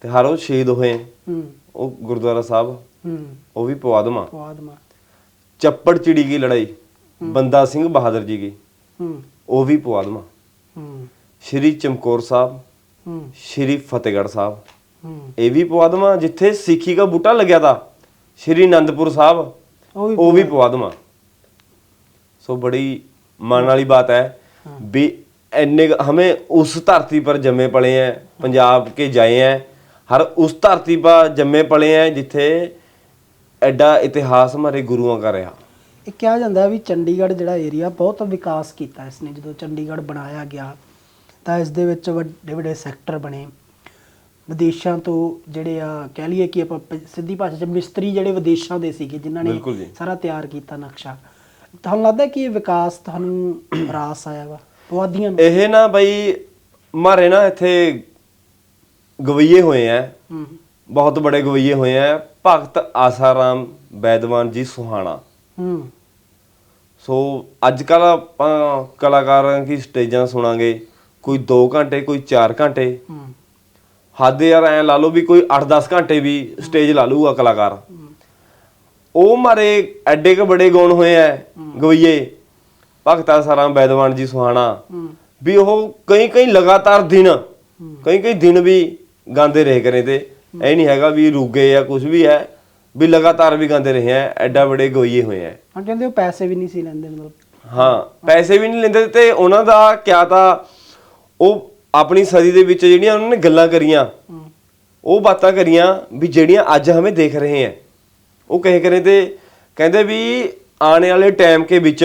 S2: ਤੇ ਹਰ ਉਹ ਸ਼ਹੀਦ ਹੋਏ।
S1: ਹੂੰ।
S2: ਉਹ ਗੁਰਦੁਆਰਾ ਸਾਹਿਬ।
S1: ਹੂੰ।
S2: ਉਹ ਵੀ ਪਵਾਦਮਾ
S1: ਪਵਾਦਮਾ
S2: ਚੱਪੜ ਚਿੜੀ ਕੀ ਲੜਾਈ। ਬੰਦਾ ਸਿੰਘ ਬਹਾਦਰ ਜੀ ਕੀ।
S1: ਹੂੰ।
S2: ਉਹ ਵੀ ਪਵਾਦਮਾ
S1: ਹੂੰ।
S2: ਸ਼੍ਰੀ ਚਮਕੌਰ ਸਾਹਿਬ।
S1: ਹੂੰ।
S2: ਸ਼੍ਰੀ ਫਤਿਹਗੜ੍ਹ ਸਾਹਿਬ। ਇਹ ਵੀ ਪਵਾ ਦਵਾਂ ਜਿੱਥੇ ਸਿੱਖੀ ਦਾ ਬੂਟਾ ਲੱਗਿਆ ਤਾ ਸ਼੍ਰੀ ਅਨੰਦਪੁਰ ਸਾਹਿਬ
S1: ਉਹ ਵੀ
S2: ਪਵਾ ਦਵਾਂ। ਸੋ ਬੜੀ ਮਾਣ ਵਾਲੀ ਬਾਤ ਹੈ ਵੀ ਇੰਨੇ ਹਮੇ ਉਸ ਧਰਤੀ ਪਰ ਜੰਮੇ ਪਲੇ ਹੈ ਪੰਜਾਬ ਕੇ ਜਾਏ ਹੈ ਹਰ ਉਸ ਧਰਤੀ ਪਰ ਜੰਮੇ ਪਲੇ ਹੈ ਜਿੱਥੇ ਐਡਾ ਇਤਿਹਾਸ ਹਮਾਰੇ ਗੁਰੂਆਂ ਦਾ ਰਿਹਾ।
S1: ਇਹ ਕਿਹਾ ਜਾਂਦਾ ਵੀ ਚੰਡੀਗੜ੍ਹ ਜਿਹੜਾ ਏਰੀਆ ਬਹੁਤ ਵਿਕਾਸ ਕੀਤਾ ਇਸ ਜਦੋਂ ਚੰਡੀਗੜ੍ਹ ਬਣਾਇਆ ਗਿਆ ਤਾਂ ਇਸ ਦੇ ਵਿੱਚ ਵੱਡੇ ਵੱਡੇ ਸੈਕਟਰ ਬਣੇ। ਵਿਦੇਸ਼ਾਂ ਤੋਂ ਜਿਹੜੇ ਆ ਕਹਿ ਲਈਏ ਕਿ ਆਪਾਂ ਪ- ਸਿੱਧੀ ਭਾਸ਼ਾ 'ਚ ਮਿਸਤਰੀ ਜਿਹੜੇ ਵਿਦੇਸ਼ਾਂ ਦੇ ਸੀਗੇ ਜਿਨ੍ਹਾਂ ਨੇ
S2: ਬਿਲਕੁਲ ਜੀ।
S1: ਸਾਰਾ ਤਿਆਰ ਕੀਤਾ ਨਕਸ਼ਾ। ਤੁਹਾਨੂੰ ਲੱਗਦਾ ਕਿ ਇਹ ਵਿਕਾਸ ਤੁਹਾਨੂੰ ਰਾਸ ਆਇਆ ਵਾ? ਪੁਆਧੀਆਂ ਨੂੰ?
S2: ਇਹ ਨਾ ਬਈ ਮਾਰੇ ਨਾ ਇੱਥੇ ਗਵਈਏ ਹੋਏ ਆ।
S1: ਹੂੰ।
S2: ਬਹੁਤ ਬੜੇ ਗਵਈਏ ਹੋਏ ਆ। ਭਗਤ ਆਸਾਰਾਮ ਬੈਦਵਾਨ ਜੀ ਸੁਹਾਣਾ।
S1: ਹੂੰ।
S2: ਸੋ ਅੱਜ ਕੱਲ ਆਪਾਂ ਕਲਾਕਾਰਾਂ ਦੀ ਸਟੇਜਾਂ ਸੁਣਾਂਗੇ। ਕੋਈ 2 ਘੰਟੇ ਕੋਈ 4 ਘੰਟੇ।
S1: ਹੂੰ।
S2: ਹੱਦ ਯਾਰ ਐ ਲਾ ਲਓ ਵੀ ਕੋਈ 8-10 ਘੰਟੇ ਵੀ ਸਟੇਜ ਲਾ ਲੂਗਾ ਕਲਾਕਾਰ। ਉਹ ਮਾਰੇ ਐਡੇ ਕ ਬੜੇ ਗਾਉਣ ਹੋਏ ਐ ਗਵਈਏ। ਭਗਤਾ ਸਾਰਾਮ ਬੈਦਵਾਨ ਜੀ ਸੁਹਾਣਾ। ਵੀ ਉਹ ਕਈ ਕਈ ਲਗਾਤਾਰ ਦਿਨ ਕਈ ਕਈ ਦਿਨ ਵੀ ਗਾਉਂਦੇ ਰਹੇ ਕਰੇ ਤੇ। ਇਹ ਨਹੀਂ ਹੈਗਾ ਵੀ ਰੁਕੇ ਜਾਂ ਕੁਝ ਵੀ ਹੈ ਵੀ ਲਗਾਤਾਰ ਵੀ ਗਾਉਂਦੇ ਰਹੇ ਐ ਐਡਾ ਬੜੇ ਗਵਈਏ ਹੋਏ ਐ।
S1: ਹਾਂ ਕਹਿੰਦੇ ਉਹ ਪੈਸੇ ਵੀ ਨਹੀਂ ਸੀ ਲੈਂਦੇ ਮਤਲਬ।
S2: ਹਾਂ ਪੈਸੇ ਵੀ ਨਹੀਂ ਲੈਂਦੇ ਤੇ ਉਹਨਾਂ ਦਾ ਕਿਆ ਤਾਂ ਉਹ ਆਪਣੀ ਸਦੀ ਦੇ ਵਿੱਚ ਜਿਹੜੀਆਂ ਉਹਨਾਂ ਨੇ ਗੱਲਾਂ ਕਰੀਆਂ ਉਹ ਬਾਤਾਂ ਕਰੀਆਂ ਵੀ ਜਿਹੜੀਆਂ ਅੱਜ ਹਮੇ ਦੇਖ ਰਹੇ ਹੈ। ਉਹ ਕਹੇ ਕਰੇ ਤੇ ਕਹਿੰਦੇ ਵੀ ਆਉਣੇ ਵਾਲੇ ਟਾਈਮ ਕੇ ਵਿੱਚ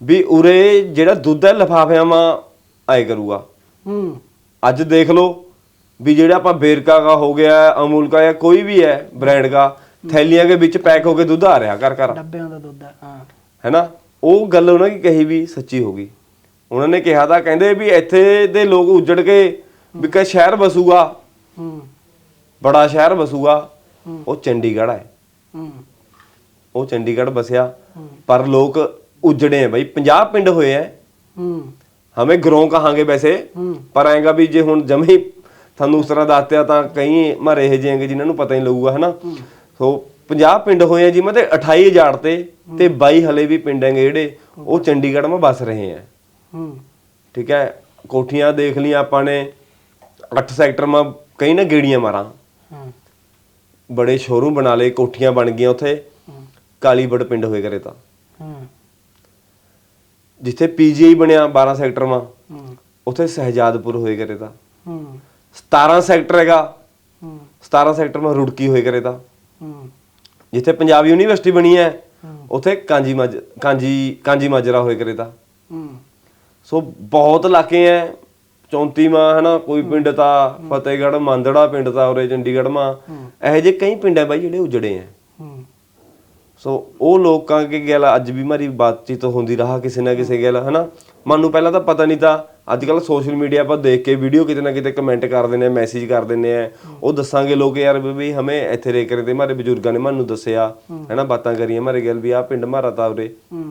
S2: ਵੀ ਉਰੇ ਜਿਹੜਾ ਦੁੱਧ ਹੈ ਲਫਾਫਿਆਂ ਮਾ ਆਏ ਕਰੂਗਾ।
S1: ਹੂੰ।
S2: ਅੱਜ ਦੇਖ ਲਓ ਵੀ ਜਿਹੜਾ ਆਪਾਂ ਬੇਰਕਾ ਦਾ ਹੋ ਗਿਆ ਅਮੂਲ ਦਾ ਜਾਂ ਕੋਈ ਵੀ ਹੈ ਬ੍ਰਾਂਡ ਦਾ ਥੈਲੀਆਂ ਦੇ ਵਿੱਚ ਪੈਕ ਹੋ ਕੇ ਦੁੱਧ ਆ ਰਿਹਾ ਘਰ ਘਰ।
S1: ਡੱਬਿਆਂ ਦਾ ਦੁੱਧ ਹੈ ਹਾਂ।
S2: ਹੈਨਾ ਉਹ ਗੱਲ ਉਹਨਾਂ ਦੀ ਕਹੀ ਵੀ ਸੱਚੀ ਹੋ ਗਈ। ਉਹਨਾਂ ਨੇ ਕਿਹਾ ਤਾਂ ਕਹਿੰਦੇ ਵੀ ਇੱਥੇ ਦੇ ਲੋਕ ਉੱਜੜ ਕੇ ਵੀ ਕਿ ਸ਼ਹਿਰ ਵਸੂਗਾ।
S1: ਹੂੰ।
S2: ਬੜਾ ਸ਼ਹਿਰ ਵਸੂਗਾ। ਉਹ ਚੰਡੀਗੜ੍ਹ ਹੈ।
S1: ਹੂੰ।
S2: ਉਹ ਚੰਡੀਗੜ੍ਹ ਬਸਿਆ
S1: ਹੂੰ।
S2: ਪਰ ਲੋਕ ਉਜੜੇ ਆ ਬਈ। 50 ਪਿੰਡ ਹੋਏ ਐ।
S1: ਹੂੰ।
S2: ਹਮੇ ਗਰੋਂ ਕਹਾਂਗੇ ਵੈਸੇ। ਪਰ ਆਏਗਾ ਵੀ ਜੇ ਹੁਣ ਜਮੇ ਤੁਹਾਨੂੰ ਉਸ ਤਰ੍ਹਾਂ ਦੱਸਤਿਆ ਤਾਂ ਕਈ ਮਾਰੇ ਇਹ ਜਿਹੇ ਜਿਨ੍ਹਾਂ ਨੂੰ ਪਤਾ ਹੀ ਲੱਗੂਗਾ ਹਨਾ? ਸੋ 50 ਪਿੰਡ ਹੋਏ ਆ ਜੀ। ਮਤਲਬ 28000 ਤੇ ਤੇ 22 ਹਲੇ ਵੀ ਪਿੰਡ ਹੈਗੇ ਜਿਹੜੇ। ਉਹ ਚੰਡੀਗੜ੍ਹ ਮਾ ਬਸ ਰਹੇ ਆ। ਠੀਕ ਹੈ ਕੋਠੀਆਂ ਦੇਖ ਲਈਆਂ ਆਪਾਂ ਨੇ 8 ਸੈਕਟਰ ਮਾ ਕਈ ਨਾ ਗੇੜੀਆਂ ਮਾਰਾਂ।
S1: ਹੂੰ।
S2: ਬੜੇ ਸ਼ੋਰੂਮ ਬਣਾ ਲਏ ਕੋਠੀਆਂ ਬਣ ਗਈਆਂ ਉੱਥੇ। ਕਾਲੀਬੜ ਪਿੰਡ ਹੋਏ ਕਰੇ ਤਾਂ।
S1: ਹੂੰ।
S2: ਜਿੱਥੇ ਪੀਜੀਆਈ ਬਣਿਆ 12 ਸੈਕਟਰ ਮਾ
S1: ਹੂੰ।
S2: ਉੱਥੇ ਸਹਜਾਦਪੁਰ ਹੋਏ ਕਰੇ ਤਾਂ।
S1: ਹੂੰ।
S2: 17 ਸੈਕਟਰ ਹੈਗਾ।
S1: ਹੂੰ।
S2: 17 ਸੈਕਟਰ ਮਾ ਰੁੜਕੀ ਹੋਏ ਕਰੇ ਤਾਂ।
S1: ਹੂੰ।
S2: ਜਿੱਥੇ ਪੰਜਾਬ ਯੂਨੀਵਰਸਿਟੀ ਬਣੀ ਹੈ
S1: ਹੂੰ।
S2: ਉੱਥੇ ਕਾਂਜੀ ਮਜ ਕਾਂਜੀ ਕਾਂਜੀ ਮਾਜਰਾ ਹੋਏ ਕਰੇ ਤਾਂ।
S1: ਹੂੰ।
S2: ਸੋ ਬਹੁਤ ਇਲਾਕੇ ਐ। 34 ਮਾ ਹਨਾ ਕੋਈ ਪਿੰਡ ਤਾਂ ਫਤਿਹਗੜ੍ਹ ਮੰਦੜਾ ਪਿੰਡ ਤਾਂ ਉਰੇ ਚੰਡੀਗੜ੍ਹ ਮਾ। ਇਹੋ ਜਿਹੇ ਕਈ ਪਿੰਡ ਐ ਬਾਈ ਜਿਹੜੇ ਉਜੜੇ ਐ। ਸੋ ਉਹ ਲੋਕਾਂ ਕੇ ਗੱਲ ਅੱਜ ਵੀ ਮਾਰੀ ਬਾਤਚੀਤ ਹੁੰਦੀ ਰਹਾ ਕਿਸੇ ਨਾ ਕਿਸੇ ਗੱਲ ਹਨਾ। ਮਨ ਨੂੰ ਪਹਿਲਾਂ ਤਾਂ ਪਤਾ ਨਹੀਂ ਤਾਂ ਅੱਜ ਕੱਲ ਸੋਸ਼ਲ ਮੀਡੀਆ ਆਪਾਂ ਦੇਖ ਕੇ ਵੀਡੀਓ ਕਿਤੇ ਨਾ ਕਿਤੇ ਕਮੈਂਟ ਕਰ ਦਿੰਦੇ ਆ ਮੈਸੇਜ ਕਰ ਦਿੰਦੇ ਆ। ਉਹ ਦੱਸਾਂਗੇ ਲੋਕ ਯਾਰ ਵੀ ਹਮੇ ਇੱਥੇ ਰੇ ਕਰੇ ਤੇ ਮਾਰੇ ਬਜ਼ੁਰਗਾਂ ਨੇ ਮਨ ਦੱਸਿਆ ਹੈਨਾ ਬਾਤਾਂ ਕਰੀਆਂ ਮਾਰੇ ਗੱਲ ਵੀ ਆ ਪਿੰਡ ਮਾਰਾ ਤਾਂ ਉਰੇ।
S1: ਹੂੰ।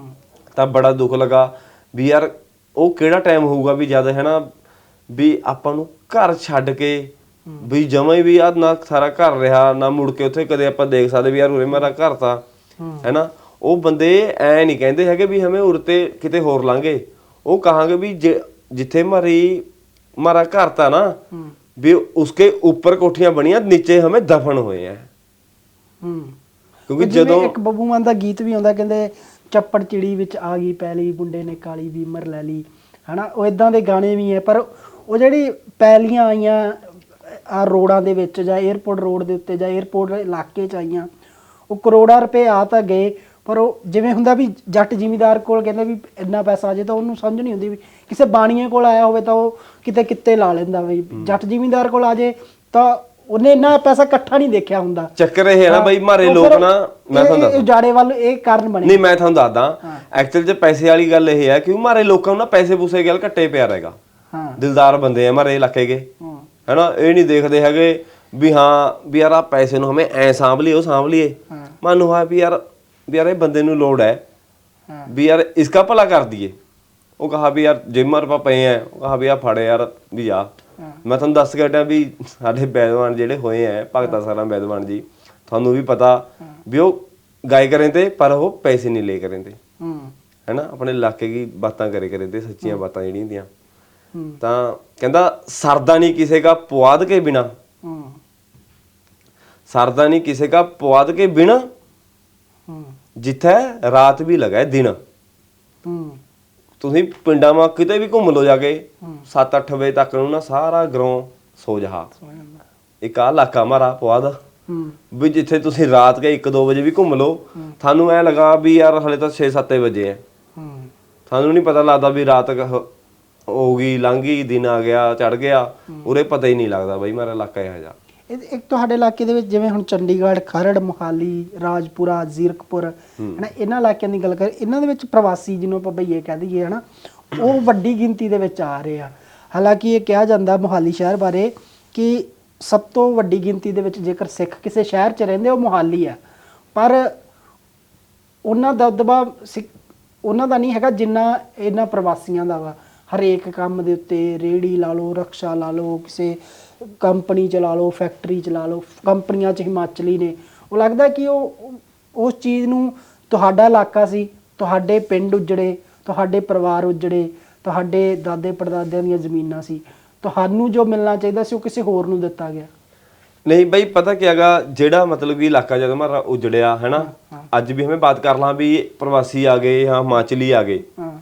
S2: ਤਾਂ ਬੜਾ ਦੁੱਖ ਲੱਗਾ ਵੀ ਯਾਰ ਉਹ ਕਿਹੜਾ ਟਾਈਮ ਹੋਊਗਾ ਵੀ ਜਦ ਹੈ ਨਾ ਵੀ ਆਪਾਂ ਨੂੰ ਘਰ ਛੱਡ ਕੇ ਵੀ ਜਮਾਂ ਹੀ ਵੀ ਆ ਨਾ ਸਾਰਾ ਘਰ ਰਿਹਾ ਨਾ ਮੁੜ ਕੇ ਉੱਥੇ ਕਦੇ ਆਪਾਂ ਦੇਖ ਸਕਦੇ ਵੀ ਯਾਰ ਉਰੇ ਮੇਰਾ ਘਰ ਤਾਂ ਹੈ। ਨਾ ਉਹ ਬੰਦੇ ਐ ਨਹੀਂ ਕਹਿੰਦੇ ਹੈਗੇ ਵੀ ਹਮੇ ਉਰ ਤੇ ਕਿਤੇ ਹੋਰ ਲਾਂਗੇ ਉਹ ਕਹਾਂਗੇ ਵੀ ਜਿੱਥੇ ਮਾਰੀ ਮਾਰਾ ਘਰ ਤਾਂ ਨਾ ਵੀ ਉਸਕੇ ਉੱਪਰ ਕੋਠੀਆਂ ਬਣੀਆਂ ਨੀਚੇ ਹਮੇ ਦਫਨ ਹੋਏ ਆ
S1: ਹੂੰ।
S2: ਕਿਉਂਕਿ ਜਦੋਂ
S1: ਇੱਕ ਬੱਬੂ ਮਾਨ ਦਾ ਗੀਤ ਵੀ ਆਉਂਦਾ ਕਹਿੰਦੇ ਚੱਪੜ ਚਿੜੀ ਵਿੱਚ ਆ ਗਈ ਪੈਲੀ ਮੁੰਡੇ ਨੇ ਕਾਲੀ ਬੀਮਰ ਲੈ ਲਈ ਹਨਾ ਉਹ ਇਦਾਂ ਦੇ ਗਾਣੇ ਵੀ ਐ ਪਰ ਉਹ ਜਿਹੜੀ ਪੈਲੀਆਂ ਆਈਆਂ ਆ ਰੋਡਾਂ ਦੇ ਵਿੱਚ ਜਾਂ 에어ਪੋਰਟ ਰੋਡ ਦੇ ਉੱਤੇ ਜਾਂ 에어ਪੋਰਟ ਇਲਾਕੇ ਚ ਆਈਆਂ ਉਹ ਕਰੋੜਾਂ ਰੁਪਏ ਆ ਤਾਂ ਗਏ ਪਰ ਉਹ ਜਿਵੇਂ ਹੁੰਦਾ ਵੀ ਜੱਟ ਜ਼ਿਮੀਦਾਰ ਕੋਲ ਕਹਿੰਦੇ ਵੀ ਇੰਨਾ ਪੈਸਾ ਆ ਜੇ ਤਾਂ ਉਹਨੂੰ ਸਮਝ ਨਹੀਂ ਹੁੰਦੀ ਵੀ ਕਿਸੇ ਬਾਣੀਆਂ ਕੋਲ ਆਇਆ ਹੋਵੇ ਤਾਂ ਉਹ ਕਿਤੇ ਕਿਤੇ ਲਾ ਲੈਂਦਾ ਵੀ ਜੱਟ ਜ਼ਿਮੀਦਾਰ ਕੋਲ ਆ ਜੇ ਤਾਂ ਉਹਨੇ ਇੰਨਾ ਪੈਸਾ ਇਕੱਠਾ ਨਹੀਂ ਦੇਖਿਆ ਹੁੰਦਾ।
S2: ਚੱਕਰ ਇਹ ਹੈ ਨਾ ਬਈ ਮਾਰੇ ਲੋਕ ਨਾ ਮੈਂ ਤੁਹਾਨੂੰ
S1: ਇਹ ਉਜਾੜੇ ਵੱਲ ਇਹ ਕਾਰਨ ਬਣੇ।
S2: ਨਹੀਂ ਮੈਂ ਤੁਹਾਨੂੰ ਦੱਸਦਾ। ਐਕਚੁਅਲ 'ਚ ਪੈਸੇ ਵਾਲੀ ਗੱਲ ਇਹ ਹੈ ਕਿ ਮਾਰੇ ਲੋਕਾਂ ਨੂੰ ਨਾ ਪੈਸੇ ਪੂਸੇ ਗੱਲ ਘੱਟੇ ਪਿਆ ਰਹੇਗਾ।
S1: ਹਾਂ।
S2: ਦਿਲਦਾਰ ਬੰਦੇ ਆ ਮਾਰੇ ਇਲਾਕੇ
S1: ਹਾਂ।
S2: ਹੈਨਾ ਇਹ ਨਹੀਂ ਦੇਖਦੇ ਹੈਗੇ ਵੀ ਹਾਂ ਵੀ ਯਾਰ ਆ ਪੈਸੇ ਨੂੰ ਹਮੇ ਐ ਸਾਂਭ ਲਈਏ ਉਹ ਸਾਂਭ ਲਈਏ। ਮਨ ਹੋਇਆ ਵੀ ਯਾਰ ਵੀ ਯਾਰ ਇਹ ਬੰਦੇ ਨੂੰ ਲੋੜ ਹੈ
S1: ਹਾਂ।
S2: ਵੀ ਯਾਰ ਇਸਕਾ ਭਲਾ ਕਰ ਦਈਏ। ਉਹ ਕਹਾ ਵੀ ਯਾਰ ਜਿਮਰ ਪਾ ਪਏ ਆ ਉਹ ਕਹਾ ਵੀ ਆ ਫੜ ਯਾਰ ਵੀ ਜਾ
S1: ਹਾਂ।
S2: ਮੈਂ ਤੁਹਾਨੂੰ ਦੱਸ ਕੇ ਹਟਿਆ ਵੀ ਸਾਡੇ ਬੈਦਵਾਨ ਜਿਹੜੇ ਹੋਏ ਆ ਭਗਤਾ ਸਾਰਾ ਬੈਦਵਾਨ ਜੀ ਤੁਹਾਨੂੰ ਵੀ ਪਤਾ ਵੀ ਉਹ ਗਾਇ ਕਰੇ ਤੇ ਪਰ ਉਹ ਪੈਸੇ ਨਹੀਂ ਲੈ ਕਰੇ ਤੇ ਹੈਨਾ? ਆਪਣੇ ਇਲਾਕੇ ਦੀ ਬਾਤਾਂ ਕਰੇ ਕਰੇ ਤੇ ਸੱਚੀਆਂ ਬਾਤਾਂ ਜਿਹੜੀਆਂ ਹੁੰਦੀਆਂ। ਤਾਂ ਕਹਿੰਦਾ ਸਰਦਾ ਨਹੀਂ ਕਿਸੇ ਦਾ ਪੁਆਦ ਕੇ ਬਿਨਾ। ਸਰਦਾ ਨਹੀਂ ਕਿਸੇ ਦਾ ਪੁਆਦ ਕੇ ਬਿਨਾ। ਜਿੱਥੇ ਰਾਤ ਵੀ ਲਗਾਏ ਦਿਨ। ਤੁਸੀਂ ਪਿੰਡਾਂ ਮਾ ਕਿਤੇ ਵੀ ਘੁੰਮ ਲਓ ਜਾ ਕੇ
S1: ਹੂੰ।
S2: 7-8 ਵਜੇ ਤੱਕ ਨੂੰ ਨਾ ਸਾਰਾ ਗਰੋਂ ਸੋ ਜਹਾ। ਇੱਕ ਆ ਇਲਾਕਾ ਮਾਰਾ
S1: ਹੂੰ।
S2: ਵੀ ਜਿੱਥੇ ਤੁਸੀਂ ਰਾਤ ਕੇ 1-2 ਵਜੇ ਵੀ ਘੁੰਮ ਲਓ ਤੁਹਾਨੂੰ ਐ ਲਗਾ ਵੀ ਯਾਰ ਹਲੇ ਤਾਂ 6-7 ਵਜੇ ਐ। ਤੁਹਾਨੂੰ ਨਹੀਂ ਪਤਾ ਲੱਗਦਾ ਵੀ ਰਾਤ ਹੋ ਗਈ ਲੰਘ ਗਈ ਦਿਨ ਆ ਗਿਆ ਚੜ ਗਿਆ। ਉਰੇ ਪਤਾ ਹੀ ਨਹੀਂ ਲੱਗਦਾ ਬਈ ਮੇਰਾ ਇਲਾਕਾ ਇਹੋ ਜਿਹਾ।
S1: ਇਹ ਇੱਕ ਤੁਹਾਡੇ ਇਲਾਕੇ ਦੇ ਵਿੱਚ ਜਿਵੇਂ ਹੁਣ ਚੰਡੀਗੜ੍ਹ, ਖਰੜ, ਮੁਹਾਲੀ, ਰਾਜਪੁਰਾ, ਜ਼ੀਰਕਪੁਰ, ਹਨਾ, ਇਹਨਾਂ ਇਲਾਕਿਆਂ ਦੀ ਗੱਲ ਕਰ ਇਹਨਾਂ ਦੇ ਵਿੱਚ ਪ੍ਰਵਾਸੀ ਜਿਹਨੂੰ ਆਪਾਂ ਬਈਏ ਕਹਿ ਦਈਏ, ਹਨਾ, ਉਹ ਵੱਡੀ ਗਿਣਤੀ ਦੇ ਵਿੱਚ ਆ ਰਹੇ ਆ। ਹਾਲਾਂਕਿ ਇਹ ਕਿਹਾ ਜਾਂਦਾ ਮੁਹਾਲੀ ਸ਼ਹਿਰ ਬਾਰੇ ਕਿ ਸਭ ਤੋਂ ਵੱਡੀ ਗਿਣਤੀ ਦੇ ਵਿੱਚ ਜੇਕਰ ਸਿੱਖ ਕਿਸੇ ਸ਼ਹਿਰ 'ਚ ਰਹਿੰਦੇ ਉਹ ਮੁਹਾਲੀ ਆ। ਪਰ ਉਹਨਾਂ ਦਾ ਦਬਾ ਉਹਨਾਂ ਦਾ ਨਹੀਂ ਹੈਗਾ ਜਿੰਨਾ ਇਹਨਾਂ ਪ੍ਰਵਾਸੀਆਂ ਦਾ ਵਾ। ਹਰੇਕ ਕੰਮ ਦੇ ਉੱਤੇ ਰੇੜੀ ਲਾ ਲਓ, ਰਕਸ਼ਾ ਲਾ ਲਓ, ਕਿਸੇ ਕੰਪਨੀ ਚਲਾ ਲਓ ਫੈਕਟਰੀ ਚਲਾ ਲਓ ਕੰਪਨੀਆਂ 'ਚ ਹਿਮਾਚਲੀ ਨੇ। ਉਹ ਲੱਗਦਾ ਕਿ ਉਹ ਉਸ ਚੀਜ਼ ਨੂੰ ਤੁਹਾਡਾ ਇਲਾਕਾ ਸੀ ਤੁਹਾਡੇ ਪਿੰਡ ਉਜੜੇ ਤੁਹਾਡੇ ਪਰਿਵਾਰ ਉਜੜੇ ਤੁਹਾਡੇ ਦਾਦੇ ਪੜਦਾਦਿਆਂ ਦੀਆਂ ਜ਼ਮੀਨਾਂ ਸੀ। ਤੁਹਾਨੂੰ ਜੋ ਮਿਲਣਾ ਚਾਹੀਦਾ ਸੀ ਉਹ ਕਿਸੇ ਹੋਰ ਨੂੰ ਦਿੱਤਾ ਗਿਆ।
S2: ਨਹੀਂ ਬਈ ਪਤਾ ਕੀ ਹੈਗਾ? ਜਿਹੜਾ ਮਤਲਬ ਕਿ ਇਲਾਕਾ ਜਦੋਂ ਮਾਰਾ ਉਜੜਿਆ ਹੈਨਾ? ਅੱਜ ਵੀ ਹਮੇ ਬਾਤ ਕਰ ਲਾਂ ਵੀ ਪ੍ਰਵਾਸੀ ਆ ਗਏ ਹਾਂ ਹਿਮਾਚਲੀ ਆ ਗਏ।
S1: ਹਾਂ।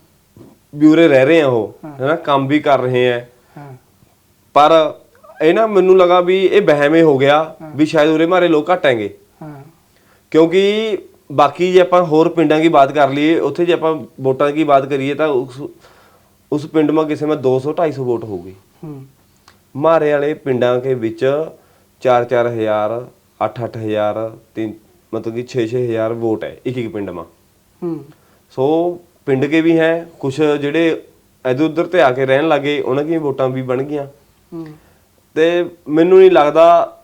S2: ਵੀ ਉਰੇ ਰਹਿ ਰਹੇ ਆ ਉਹ ਹੈਨਾ? ਕੰਮ ਵੀ ਕਰ ਰਹੇ ਆ।
S1: ਹਾਂ।
S2: ਪਰ ਇਹ ਨਾ ਮੈਨੂੰ ਲਗਾ ਵੀ ਇਹ ਵਹਿਮੇ ਹੋ ਗਿਆ ਵੀ ਸ਼ਾਇਦ ਉਰੇ ਮਾਰੇ ਲੋਕ ਘਟਾਂਗੇ
S1: ਹਾਂ।
S2: ਕਿਉਂਕਿ ਬਾਕੀ ਜੇ ਆਪਾਂ ਹੋਰ ਪਿੰਡਾਂ ਦੀ ਬਾਤ ਕਰ ਲਈਏ ਉੱਥੇ ਜੇ ਆਪਾਂ ਵੋਟਾਂ ਦੀ ਬਾਤ ਕਰੀਏ ਤਾਂ ਉਸ ਉਸ ਪਿੰਡ ਮਾ ਕਿਸੇ ਮਾ 200 250 ਵੋਟ ਹੋਊਗੀ
S1: ਹੂੰ।
S2: ਮਾਰੇ ਵਾਲੇ ਪਿੰਡਾਂ ਦੇ ਵਿੱਚ 4-4000 8-8000 ਤਿੰਨ ਮਤਲਬ ਕਿ 6-6000 ਵੋਟ ਹੈ ਇੱਕ ਇੱਕ ਪਿੰਡ। ਮਾ
S1: ਹੂੰ।
S2: ਸੋ ਪਿੰਡ ਕੇ ਵੀ ਹੈ ਕੁਝ ਜਿਹੜੇ ਇਧਰ ਉਧਰ ਤੇ ਆ ਕੇ ਰਹਿਣ ਲੱਗੇ ਉਹਨਾਂ ਦੀਆਂ ਵੋਟਾਂ ਵੀ ਬਣ ਗਈਆਂ।
S1: ਹੂੰ।
S2: ਤੇ ਮੈਨੂੰ ਨਹੀਂ ਲੱਗਦਾ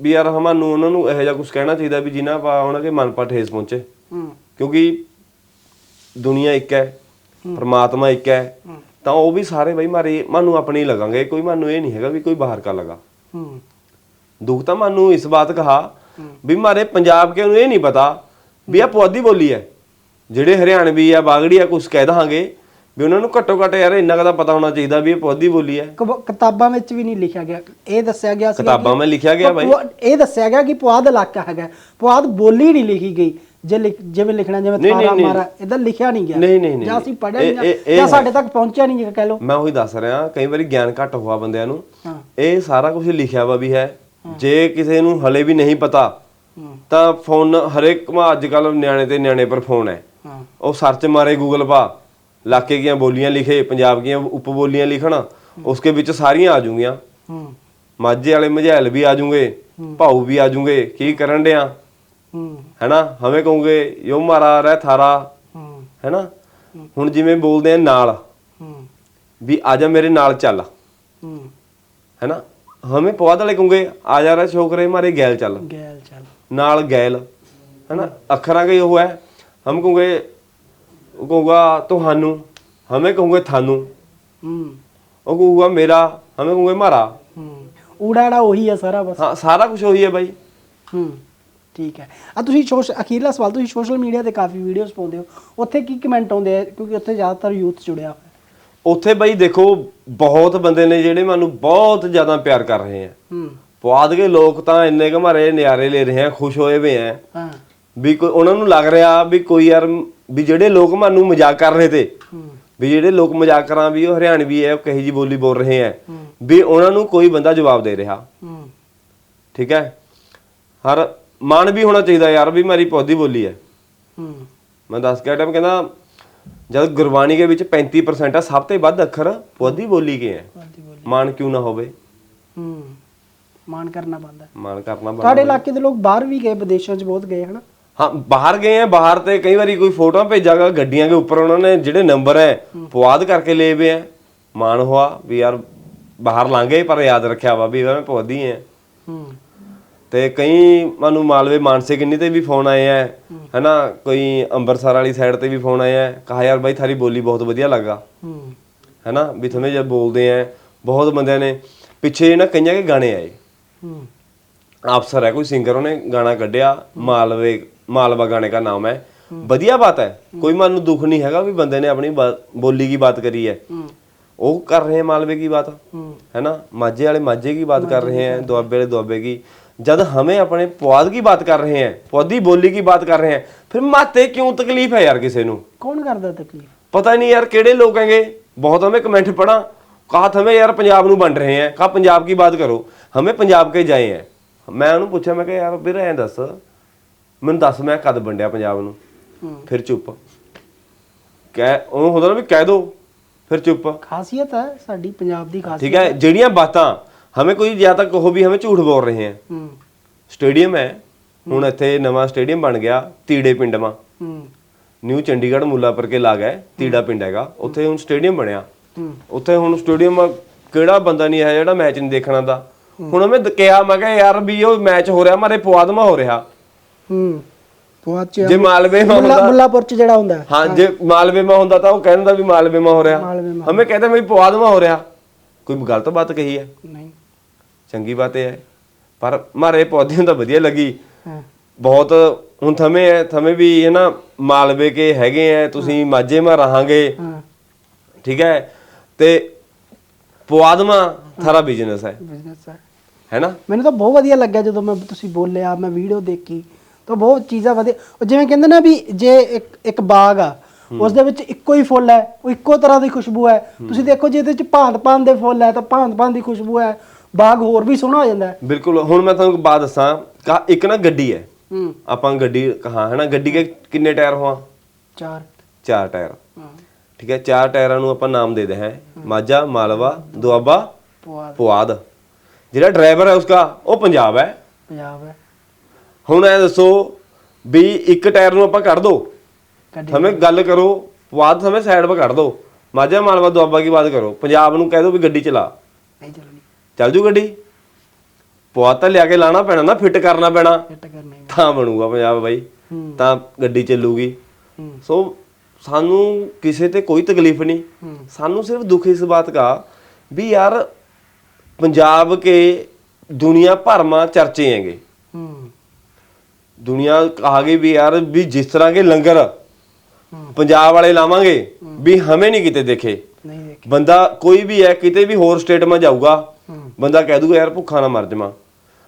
S2: ਵੀ ਯਾਰ ਸਾਨੂੰ ਉਹਨਾਂ ਨੂੰ ਇਹੋ ਜਿਹਾ ਕੁਝ ਕਹਿਣਾ ਚਾਹੀਦਾ ਵੀ ਜਿਨ੍ਹਾਂ ਪਾ ਉਹਨਾਂ ਦੇ ਮਨ ਪਾ ਠੇਸ ਪਹੁੰਚੇ।
S1: ਹੂੰ।
S2: ਕਿਉਂਕਿ ਦੁਨੀਆ ਇੱਕ ਹੈ ਪ੍ਰਮਾਤਮਾ ਇੱਕ ਹੈ ਤਾਂ ਉਹ ਵੀ ਸਾਰੇ ਬਈ ਮਾਰੇ ਮਾਨੂੰ ਆਪਣੇ ਹੀ ਲਗਾਂਗੇ ਕੋਈ ਮਾਨੂੰ ਇਹ ਨਹੀਂ ਹੈਗਾ ਵੀ ਕੋਈ ਬਾਹਰ ਕਾ ਲਗਾ।
S1: ਹੂੰ।
S2: ਦੁੱਖ ਤਾਂ ਮਾਨੂੰ ਇਸ ਬਾਤ ਕਹਾ ਵੀ ਮਾਰੇ ਪੰਜਾਬ ਕੇ ਨੂੰ ਇਹ ਨਹੀਂ ਪਤਾ ਵੀ ਆ ਪੁਆਧੀ ਬੋਲੀ ਹੈ ਜਿਹੜੇ ਹਰਿਆਣਵੀ ਆ ਬਾਗੜੀ ਆ ਕੁਝ ਕਹਿ ਦਹਾਂਗੇ ਵੀ ਉਹਨਾਂ ਨੂੰ ਘੱਟੋ ਘੱਟ ਯਾਰ ਇੰਨਾ ਕੁ ਤਾਂ ਪਤਾ ਹੋਣਾ ਚਾਹੀਦਾ ਵੀ ਇਹ ਪੁਆਧੀ ਬੋਲੀ ਹੈ।
S1: ਕਬ- ਕਿਤਾਬਾਂ ਵਿੱਚ ਵੀ ਨਹੀਂ ਲਿਖਿਆ ਗਿਆ। ਇਹ ਦੱਸਿਆ ਗਿਆ ਸੀ
S2: ਕਿਤਾਬਾਂ ਮੈਂ ਲਿਖਿਆ ਗਿਆ ਬਾਈ।
S1: ਇਹ ਦੱਸਿਆ ਗਿਆ ਕਿ ਪੁਆਧ ਇਲਾਕਾ ਹੈਗਾ। ਪੁਆਧ ਬੋਲੀ ਨਹੀਂ ਲਿਖੀ ਗਈ। ਜੇ ਲਿਖ- ਜਿਵੇਂ ਲਿਖਣਾ ਜਿਵੇਂ
S2: ਨਹੀਂ, ਨਹੀਂ,
S1: ਥਾਰਾ
S2: ਨਹੀਂ।
S1: ਮਾਰਾ ਇਦਾਂ ਲਿਖਿਆ ਨਹੀਂ ਗਿਆ।
S2: ਨਹੀਂ, ਨਹੀਂ, ਨਹੀਂ,
S1: ਜਾਂ ਅਸੀਂ ਪੜਿਆ
S2: ਇਹ-
S1: ਨਹੀਂ
S2: ਇਹ-
S1: ਜਾਂ-
S2: ਇਹ
S1: ਜਾਂ
S2: ਹੈ।
S1: ਸਾਡੇ ਤੱਕ ਪਹੁੰਚਿਆ ਨਹੀਂ ਕਹਿ ਲਓ।
S2: ਮੈਂ ਉਹੀ ਦੱਸ ਰਿਹਾ ਕਈ ਵਾਰੀ ਗਿਆਨ ਘੱਟ ਹੋਆ ਬੰਦਿਆਂ ਨੂੰ।
S1: ਹਾਂ।
S2: ਇਹ ਸਾਰਾ ਕੁਝ ਲਿਖਿਆ ਵਾ ਵੀ ਹੈ। ਜੇ ਕਿਸੇ ਨੂੰ ਹਲੇ ਵੀ ਨਹੀਂ ਪਤਾ
S1: ਹੂੰ।
S2: ਤਾਂ ਫੋਨ ਹਰੇਕ ਮਾ ਅੱਜ ਕੱਲ ਨਿਆਣੇ ਤੇ ਨਿਆਣੇ ਪਰ ਫੋਨ ਹੈ।
S1: ਹਾਂ।
S2: ਉਹ ਸਰਚ ਮਾਰੇ ਗੂਗਲ ਪਾ। ਇਲਾਕੇ ਦੀਆਂ ਬੋਲੀਆਂ ਲਿਖੇ ਪੰਜਾਬ ਦੀਆਂ ਉਪ ਬੋਲੀਆਂ ਲਿਖਣ ਉਸਕੇ ਵਿੱਚ ਸਾਰੀਆਂ ਆ ਜੂਗੀਆਂ।
S1: ਹੂੰ।
S2: ਮਾਝੇ ਵਾਲੇ ਮਝੈਲ ਵੀ ਆ ਜੂਗੇ ਭਾਊ ਵੀ ਆ ਜੂਗੇ ਕੀ ਕਰਨ ਡਿਆ?
S1: ਹੂੰ।
S2: ਹੈਨਾ? ਹਵੇਂ ਕਹੋਗੇ ਯੋ ਮਾਰਾ ਰਹਿ ਥਾਰਾ।
S1: ਹੂੰ।
S2: ਹੈਨਾ? ਹੁਣ ਜਿਵੇਂ ਬੋਲਦੇ ਆ ਨਾਲ
S1: ਹੂੰ।
S2: ਵੀ ਆ ਜਾ ਮੇਰੇ ਨਾਲ ਚੱਲ।
S1: ਹੂੰ।
S2: ਹੈਨਾ? ਹਵੇਂ ਪਵਾਦ ਵਾਲੇ ਕਹੋਗੇ ਆ ਜਾ ਰੇ ਛੋਕਰੇ ਮਾਰੇ ਗੈਲ ਚੱਲ।
S1: ਗੈਲ ਚੱਲ।
S2: ਨਾਲ ਗੈਲ। ਹੈਨਾ? ਅੱਖਰਾਂ ਕੇ ਉਹ ਹੈ। ਹਮ ਕਹੋਗੇ ਉਹ ਕਹੂਗਾ ਤੁਹਾਨੂੰ। ਹਮੇ ਕਹੋਗੇ ਤੁਹਾਨੂੰ।
S1: ਹੂੰ।
S2: ਉਹ ਕਹੂਗਾ ਮੇਰਾ। ਹਮੇ ਕਹੋਗੇ ਮਾਰਾ।
S1: ਹੂੰ। ਊੜਾੜਾ ਉਹੀ ਆ ਸਾਰਾ ਬਸ।
S2: ਹਾਂ ਸਾਰਾ ਕੁਝ ਉਹੀ ਹੈ ਬਾਈ।
S1: ਹੂੰ ਠੀਕ ਹੈ। ਆ ਤੁਸੀਂ ਸੋਸ਼ ਅਖੀਰਲਾ ਸਵਾਲ ਤੁਸੀਂ ਸੋਸ਼ਲ ਮੀਡੀਆ ਤੇ ਕਾਫੀ ਵੀਡੀਓਜ਼ ਪਾਉਂਦੇ ਹੋ। ਉੱਥੇ ਕੀ ਕਮੈਂਟ ਆਉਂਦੇ ਆ? ਕਿਉਂਕਿ ਉੱਥੇ ਜ਼ਿਆਦਾਤਰ ਯੂਥ ਜੁੜਿਆ ਹੋਇਆ।
S2: ਉੱਥੇ ਬਾਈ ਦੇਖੋ ਬਹੁਤ ਬੰਦੇ ਨੇ ਜਿਹੜੇ ਮੈਨੂੰ ਬਹੁਤ ਜ਼ਿਆਦਾ ਪਿਆਰ ਕਰ ਰਹੇ ਆ।
S1: ਹੂੰ।
S2: ਪੁਆਧ ਕੇ ਲੋਕ ਤਾਂ ਇੰਨੇ ਕੁ ਮਾਰੇ ਨਿਆਰੇ ਲੈ ਰਹੇ ਆ ਖੁਸ਼ ਹੋਏ ਵੇ ਆ।
S1: ਹਾਂ।
S2: ਵੀ ਕੋਈ ਉਹਨਾਂ ਨੂੰ ਲੱਗ ਰਿਹਾ ਵੀ ਕੋਈ ਯਾਰ ਵੀ ਜਿਹੜੇ ਲੋਕ ਮੈਨੂੰ ਮਜ਼ਾਕ ਕਰ ਰਹੇ ਤੇ ਵੀ ਜਿਹੜੇ ਲੋਕ ਮਜ਼ਾਕ ਕਰਾਂ ਵੀ ਉਹ ਹਰਿਆਣਵੀ ਹੈ ਉਹ ਕਹੀ ਜੀ ਬੋਲੀ ਬੋਲ ਰਹੇ
S1: ਹੂੰ
S2: ਵੀ ਉਹਨਾਂ ਨੂੰ ਕੋਈ ਬੰਦਾ ਜਵਾਬ ਦੇ ਰਿਹਾ। ਠੀਕ ਹੈ? ਹਰ ਮਾਣ ਵੀ ਹੋਣਾ ਚਾਹੀਦਾ ਯਾਰ ਵੀ ਮੇਰੀ ਪੌਦੀ ਬੋਲੀ ਹੈ। ਮੈਂ ਦੱਸ ਕੇ ਟਾਈਮ ਕਹਿੰਦਾ ਜਦ ਗੁਰਬਾਣੀ ਦੇ ਵਿੱਚ 35% ਆ ਸਭ ਤੋਂ ਵੱਧ ਅੱਖਰ ਪੌਦੀ ਬੋਲੀ ਕੇ ਹੈ। ਮਾਣ ਕਿਉਂ ਨਾ ਹੋਵੇ?
S1: ਮਾਨ ਕਰਨਾ ਬੰਦਾ
S2: ਮਾਣ ਕਰਨਾ ਬਣਦਾ
S1: ਤੁਹਾਡੇ ਇਲਾਕੇ ਦੇ ਲੋਕ ਬਾਹਰ ਵੀ ਗਏ ਵਿਦੇਸ਼ਾਂ 'ਚ ਬਹੁਤ ਗਏ ਹਨਾ?
S2: ਹਾਂ ਬਾਹਰ ਗਏ ਆ ਬਾਹਰ ਤੇ ਕਈ ਵਾਰੀ ਕੋਈ ਫੋਟੋਆਂ ਭੇਜਾਗਾ ਗੱਡੀਆਂ ਦੇ ਉੱਪਰ ਉਹਨਾਂ ਨੇ ਜਿਹੜੇ ਨੰਬਰ ਹੈ ਪੁਆਧ ਕਰਕੇ ਲਏ ਵੇ ਆ ਮਾਣ ਹੋਆ ਵੀ ਯਾਰ ਬਾਹਰ ਲੰਘੇ ਪਰ ਯਾਦ ਰੱਖਿਆ ਵਾ ਵੀ ਪੌਦੀ ਹੈ
S1: ਹੂੰ।
S2: ਤੇ ਕਈ ਮੈਨੂੰ ਮਾਲਵੇ ਮਾਨਸੇ ਕਿੰਨੀ ਤੇ ਵੀ ਫੋਨ ਆਏ ਆ ਹੈਨਾ ਕੋਈ ਅੰਮ੍ਰਿਤਸਰ ਵਾਲੀ ਸਾਈਡ ਤੇ ਵੀ ਫੋਨ ਆਏ ਆ ਕਹਾ ਯਾਰ ਬਾਈ ਥਾਰੀ ਬੋਲੀ ਬਹੁਤ ਵਧੀਆ ਲੱਗਾ। ਹੈਨਾ ਵੀ ਤੁਮੇ ਜਦ ਬੋਲਦੇ ਆ ਬਹੁਤ ਬੰਦਿਆਂ ਨੇ ਪਿੱਛੇ ਨਾ ਕਈਆਂ ਕੇ ਗਾਣੇ ਆਏ। ਅਫਸਰ ਹੈ ਕੋਈ ਸਿੰਗਰ ਉਹਨੇ ਗਾਣਾ ਕੱਢਿਆ ਮਾਲਵੇ ਮਾਲਵਾ ਗਾਣੇ ਦਾ ਨਾਮ ਹੈ ਵਧੀਆ ਬਾਤ ਹੈ ਕੋਈ ਮਨ ਨੂੰ ਦੁੱਖ ਨਹੀਂ ਹੈਗਾ ਵੀ ਬੰਦੇ ਨੇ ਆਪਣੀ ਬਾ- ਬੋਲੀ की बात करी है
S1: हम्म,
S2: वो कर रहे हैं मालवे की बात
S1: हम्म,
S2: है ना माझे वाले माझे की बात कर रहे हैं दुआबे वाले दुआबे की जब हमें अपने पुआध की बात कर रहे हैं पुआधी बोली की बात कर रहे हैं फिर माते क्यों तकलीफ है यार किसी ਨੂੰ
S1: ਕੌਣ ਕਰਦਾ ਤਕਲੀਫ
S2: पता नहीं यार केड़े लोग हैंगे बहुत हमें कमेंट पढ़ा कहा था हमें यार पंजाब ਨੂੰ ਵੰਡ ਰਹੇ हैं कहा पंजाब की बात करो हमें पंजाब के जाए हैं ਮੈਂ ਉਹਨੂੰ ਪੁੱਛਿਆ ਮੈਂ ਕਿਹਾ ਯਾਰ ਵੀਰ ਐਂ ਦੱਸ ਮੈਨੂੰ ਦੱਸ ਮੈਂ ਕਦ ਵੰਡਿਆ ਪੰਜਾਬ ਨੂੰ? ਫਿਰ ਚੁੱਪ। ਕਹਿ ਉਹ ਹੁੰਦਾ ਨਾ ਵੀ ਕਹਿ ਦੋ ਫਿਰ ਚੁੱਪ।
S1: ਖਾਸੀਅਤ ਹੈ ਸਾਡੀ ਪੰਜਾਬ ਦੀ ਖਾਸੀਅਤ
S2: ਠੀਕ ਹੈ ਜਿਹੜੀਆਂ ਬਾਤਾਂ ਹਮੇ ਕੋਈ ਜਾਂ ਤਾਂ ਕਹੋ ਵੀ ਹਮੇ ਝੂਠ ਬੋਲ ਰਹੇ
S1: ਹੈ।
S2: ਸਟੇਡੀਅਮ ਹੈ। ਹੁਣ ਇੱਥੇ ਨਵਾਂ ਸਟੇਡੀਅਮ ਬਣ ਗਿਆ ਤੀੜੇ ਪਿੰਡ ਮਾ ਨਿਊ ਚੰਡੀਗੜ੍ਹ ਮੁੱਲਾਪੁਰ ਕੇ ਲਾਗ ਤੀੜਾ ਪਿੰਡ ਹੈਗਾ। ਉੱਥੇ ਹੁਣ ਸਟੇਡੀਅਮ ਬਣਿਆ। ਉੱਥੇ ਹੁਣ ਸਟੇਡੀਅਮ ਕਿਹੜਾ ਬੰਦਾ ਨਹੀਂ ਹੈ ਜਿਹੜਾ ਮੈਚ ਨਹੀਂ ਦੇਖਣਾ ਦਾ। ਹੁਣ ਮੈਂ ਕਿਹਾ ਮੈਂ ਕਿਹਾ ਯਾਰ ਵੀ ਉਹ ਮੈਚ ਹੋ ਰਿਹਾ ਮਾਰੇ ਪਵਾਦਮਾ ਹੋ ਰਿਹਾ।
S1: ਹੂੰ।
S2: ਜੇ ਮਾਲਵੇ ਮਾ
S1: ਮੁੱਲਾ
S2: ਹੁੰਦਾ
S1: ਮੁੱਲਾਪੁਰ ਚ ਜਿਹੜਾ ਹੁੰਦਾ। ਹੈ।
S2: ਜੇ ਮਾਲਵੇ ਮਾ ਹੁੰਦਾ ਤਾਂ ਉਹ ਕਹਿੰਦਾ ਵੀ ਮਾਲਵੇ ਮਾ ਹੋ ਰਿਹਾ।
S1: ਮਾਲਵੇ ਮਾ।
S2: ਹਮੇ ਕਹਿੰਦਾ ਵੀ ਪੁਆਦਮਾ ਹੋ ਰਿਹਾ। ਕੋਈ ਗਲਤ ਬਾਤ ਕਹੀ ਹੈ?
S1: ਨਹੀਂ।
S2: ਚੰਗੀ ਬਾਤ ਇਹ ਹੈ। ਪਰ ਮਾਰੇ ਪੌਦਿਆਂ ਤਾਂ ਵਧੀਆ ਲੱਗੀ।
S1: ਹਾਂ।
S2: ਬਹੁਤ ਹੁਣ ਥਮੇ ਹੈ ਥਮੇ ਵੀ ਹੈ ਨਾ ਮਾਲਵੇ ਕੇ ਹੈਗੇ ਹੈ ਤੁਸੀਂ ਮਾਝੇ ਮਾ ਰਹਾਂਗੇ।
S1: ਹਾਂ।
S2: ਠੀਕ ਹੈ? ਤੇ ਪੁਆਦਮਾ ਥਾਰਾ ਬਿਜ਼ਨਸ ਹੈ।
S1: ਬਿਜ਼ਨਸ ਹੈ।
S2: ਹੈ। ਨਾ?
S1: ਮੈਨੂੰ ਤਾਂ ਬਹੁਤ ਵਧੀਆ ਲੱਗਿਆ ਜਦੋਂ ਮੈਂ ਤੁਸੀਂ ਬੋਲਿਆ ਮੈਂ ਵੀਡੀਓ ਦੇਖੀ। ਤਾਂ ਬਹੁਤ ਚੀਜ਼ਾਂ ਵਧੀਆ। ਉਹ ਜਿਵੇਂ ਕਹਿੰਦੇ ਨਾ ਵੀ ਜੇ ਇੱਕ ਇੱਕ ਬਾਗ ਆ ਉਸ ਦੇ ਵਿੱਚ ਇੱਕੋ ਹੀ ਫੁੱਲ ਹੈ ਉਹ ਇੱਕੋ ਤਰ੍ਹਾਂ ਦੀ ਖੁਸ਼ਬੂ ਹੈ। ਤੁਸੀਂ ਦੇਖੋ ਜੇ ਇਹਦੇ ਵਿੱਚ ਭਾਂਤ ਭਾਂਤ ਦੇ ਫੁੱਲ ਹੈ ਤਾਂ ਭਾਂਤ ਭਾਂਤ ਦੀ ਖੁਸ਼ਬੂ ਹੈ ਬਾਗ ਹੋਰ ਵੀ ਸੋਹਣਾ ਹੋ ਜਾਂਦਾ ਹੈ।
S2: ਬਿਲਕੁਲ ਹੁਣ ਮੈਂ ਤੁਹਾਨੂੰ ਇੱਕ ਬਾਤ ਦੱਸਾਂ ਕਹਾ ਇੱਕ ਨਾ ਗੱਡੀ ਹੈ।
S1: ਹੂੰ।
S2: ਆਪਾਂ ਗੱਡੀ ਕਹਾ ਹੈ ਨਾ ਗੱਡੀ ਕੇ ਕਿੰਨੇ ਟਾਇਰ ਹੋਆ?
S1: ਚਾਰ।
S2: ਚਾਰ ਟਾਇਰ।
S1: ਹਾਂ।
S2: ਠੀਕ ਹੈ ਚਾਰ ਟਾਇਰਾਂ ਨੂੰ ਆਪਾਂ ਨਾਮ ਦੇ ਦੇ ਹੈ। ਮਾਝਾ ਮਾਲਵਾ ਦੁਆਬਾ
S1: ਪੁਆਧ।
S2: ਪੁਆਧ। ਜਿਹੜਾ ਡਰਾਈਵਰ ਹੈ ਉਸਕਾ ਉਹ ਪੰਜਾਬ ਹੈ।
S1: ਪੰਜਾਬ ਹੈ।
S2: ਹੁਣ ਇਹ ਦੱਸੋ ਵੀ ਇੱਕ ਟਾਇਰ ਨੂੰ ਆਪਾਂ ਕੱਢ ਦੋ। ਸਮੇਂ ਗੱਲ ਕਰੋ ਬਾਅਦ ਸਮੇਂ ਸਾਈਡ 'ਤੇ ਕੱਢ ਦੋ। ਮਾਝਾ ਮਾਲਵਾ ਦੁਆਬਾ ਕੀ ਬਾਤ ਕਰੋ? ਪੰਜਾਬ ਨੂੰ ਕਹਿ ਦੋ ਵੀ ਗੱਡੀ ਚਲਾ। ਚੱਲ ਜੂ ਗੱਡੀ? ਪੁਆ ਤਾਂ ਲਿਆ ਕੇ ਲਾਣਾ ਪੈਣਾ ਨਾ ਫਿੱਟ ਕਰਨਾ ਪੈਣਾ। ਤਾਂ ਬਣੂਗਾ ਪੰਜਾਬ ਬਾਈ। ਤਾਂ ਗੱਡੀ ਚੱਲੂਗੀ। ਸੋ ਸਾਨੂੰ ਕਿਸੇ ਤੇ ਕੋਈ ਤਕਲੀਫ ਨਹੀਂ। ਸਾਨੂੰ ਸਿਰਫ ਦੁੱਖ ਇਸ ਬਾਤ ਦਾ ਵੀ ਯਾਰ ਪੰਜਾਬ ਕੇ
S1: ਦੁਨੀਆ
S2: ਭਰ ਮਾ ਚਰਚੇ ਹੈਗੇ। ਦੁਨੀਆ ਕਹਾ ਗਈ ਵੀ ਯਾਰ ਵੀ
S1: ਜਿਸ
S2: ਤਰ੍ਹਾਂ ਕੇ ਲੰਗਰ ਪੰਜਾਬ ਵਾਲੇ ਲਾਵਾਂਗੇ ਵੀ ਹਮੇ
S1: ਨਹੀਂ ਕਿਤੇ ਦੇਖੇ।
S2: ਬੰਦਾ ਕੋਈ ਵੀ ਹੈ ਕਿਤੇ ਵੀ ਹੋਰ ਸਟੇਟ ਮਾ ਜਾਊਗਾ ਬੰਦਾ ਕਹਿ ਦੂਗਾ ਯਾਰ ਭੁੱਖਾ ਨਾ ਮਰ ਜਾਵਾਂ।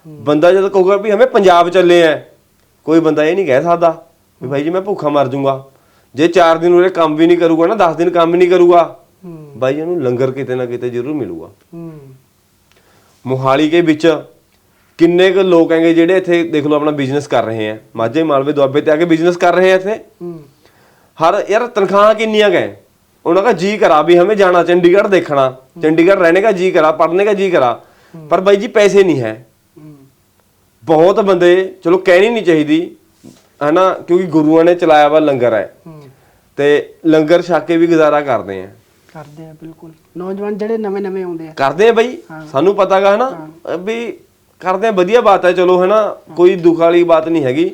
S2: ਬੰਦਾ ਜਦ ਕਹੂਗਾ ਵੀ ਹਮੇ ਪੰਜਾਬ ਚੱਲੇ ਆ ਕੋਈ ਬੰਦਾ ਇਹ ਨਹੀਂ ਕਹਿ ਸਕਦਾ ਵੀ ਭਾਈ ਜੀ ਮੈਂ ਭੁੱਖਾ ਮਰ ਜਾਊਗਾ। ਜੇ 4 ਦਿਨ ਉਹਨੇ ਕੰਮ ਵੀ ਨਹੀਂ ਕਰੂਗਾ ਨਾ 10 ਦਿਨ ਕੰਮ ਨਹੀਂ ਕਰੂਗਾ ਬਾਈ ਇਹਨੂੰ ਲੰਗਰ ਕਿਤੇ ਨਾ ਕਿਤੇ ਜ਼ਰੂਰ ਮਿਲੂਗਾ। ਮੋਹਾਲੀ ਦੇ ਵਿੱਚ ਕਿੰਨੇ ਕੁ ਲੋਕ ਹੈਗੇ ਜਿਹੜੇ ਇੱਥੇ ਦੇਖ ਲਓ ਆਪਣਾ ਬਿਜ਼ਨਸ ਕਰ ਰਹੇ ਆ। ਮਾਝੇ ਮਾਲਵੇ ਦੁਆਬੇ ਤੇ ਆ ਕੇ ਬਿਜ਼ਨਸ ਕਰ ਰਹੇ ਆ ਇੱਥੇ। ਹਰ ਯਾਰ ਤਨਖਾਹਾਂ ਕਿੰਨੀਆਂ ਗਏ ਉਹਨਾਂ ਦਾ ਜੀ ਕਰਾ ਵੀ ਹਮੇ ਜਾਣਾ ਚੰਡੀਗੜ੍ਹ ਦੇਖਣਾ। ਚੰਡੀਗੜ੍ਹ ਰਹਿਣੇ ਦਾ ਜੀ ਕਰਾ ਪੜ੍ਹਨੇ ਦਾ ਜੀ ਕਰਾ। ਪਰ ਬਾਈ ਜੀ ਪੈਸੇ ਨਹੀਂ
S1: ਹੈ।
S2: ਬਹੁਤ ਬੰਦੇ ਚਲੋ ਕਹਿਣੀ ਨਹੀਂ ਚਾਹੀਦੀ। ਹਨਾ ਕਿਉਂਕਿ ਗੁਰੂਆਂ ਨੇ ਚਲਾਇਆ ਵਾ ਲੰਗਰ ਹੈ। ਤੇ ਲੰਗਰ ਛੱਕ ਕੇ ਵੀ ਗੁਜ਼ਾਰਾ ਕਰਦੇ ਆ।
S1: ਕਰਦੇ ਆ ਬਿਲਕੁਲ। ਨੌਜਵਾਨ ਜਿਹੜੇ ਨਵੇਂ ਨਵੇਂ ਆਉਂਦੇ ਆ।
S2: ਕਰਦੇ ਆ ਬਾਈ। ਸਾਨੂੰ ਪਤਾਗਾ ਹਨਾ ਵੀ ਕਰਦੇ ਆ ਵਧੀਆ ਬਾਤ ਹੈ ਚਲੋ ਹਨਾ ਕੋਈ ਦੁੱਖ ਵਾਲੀ ਬਾਤ ਨਹੀਂ ਹੈਗੀ।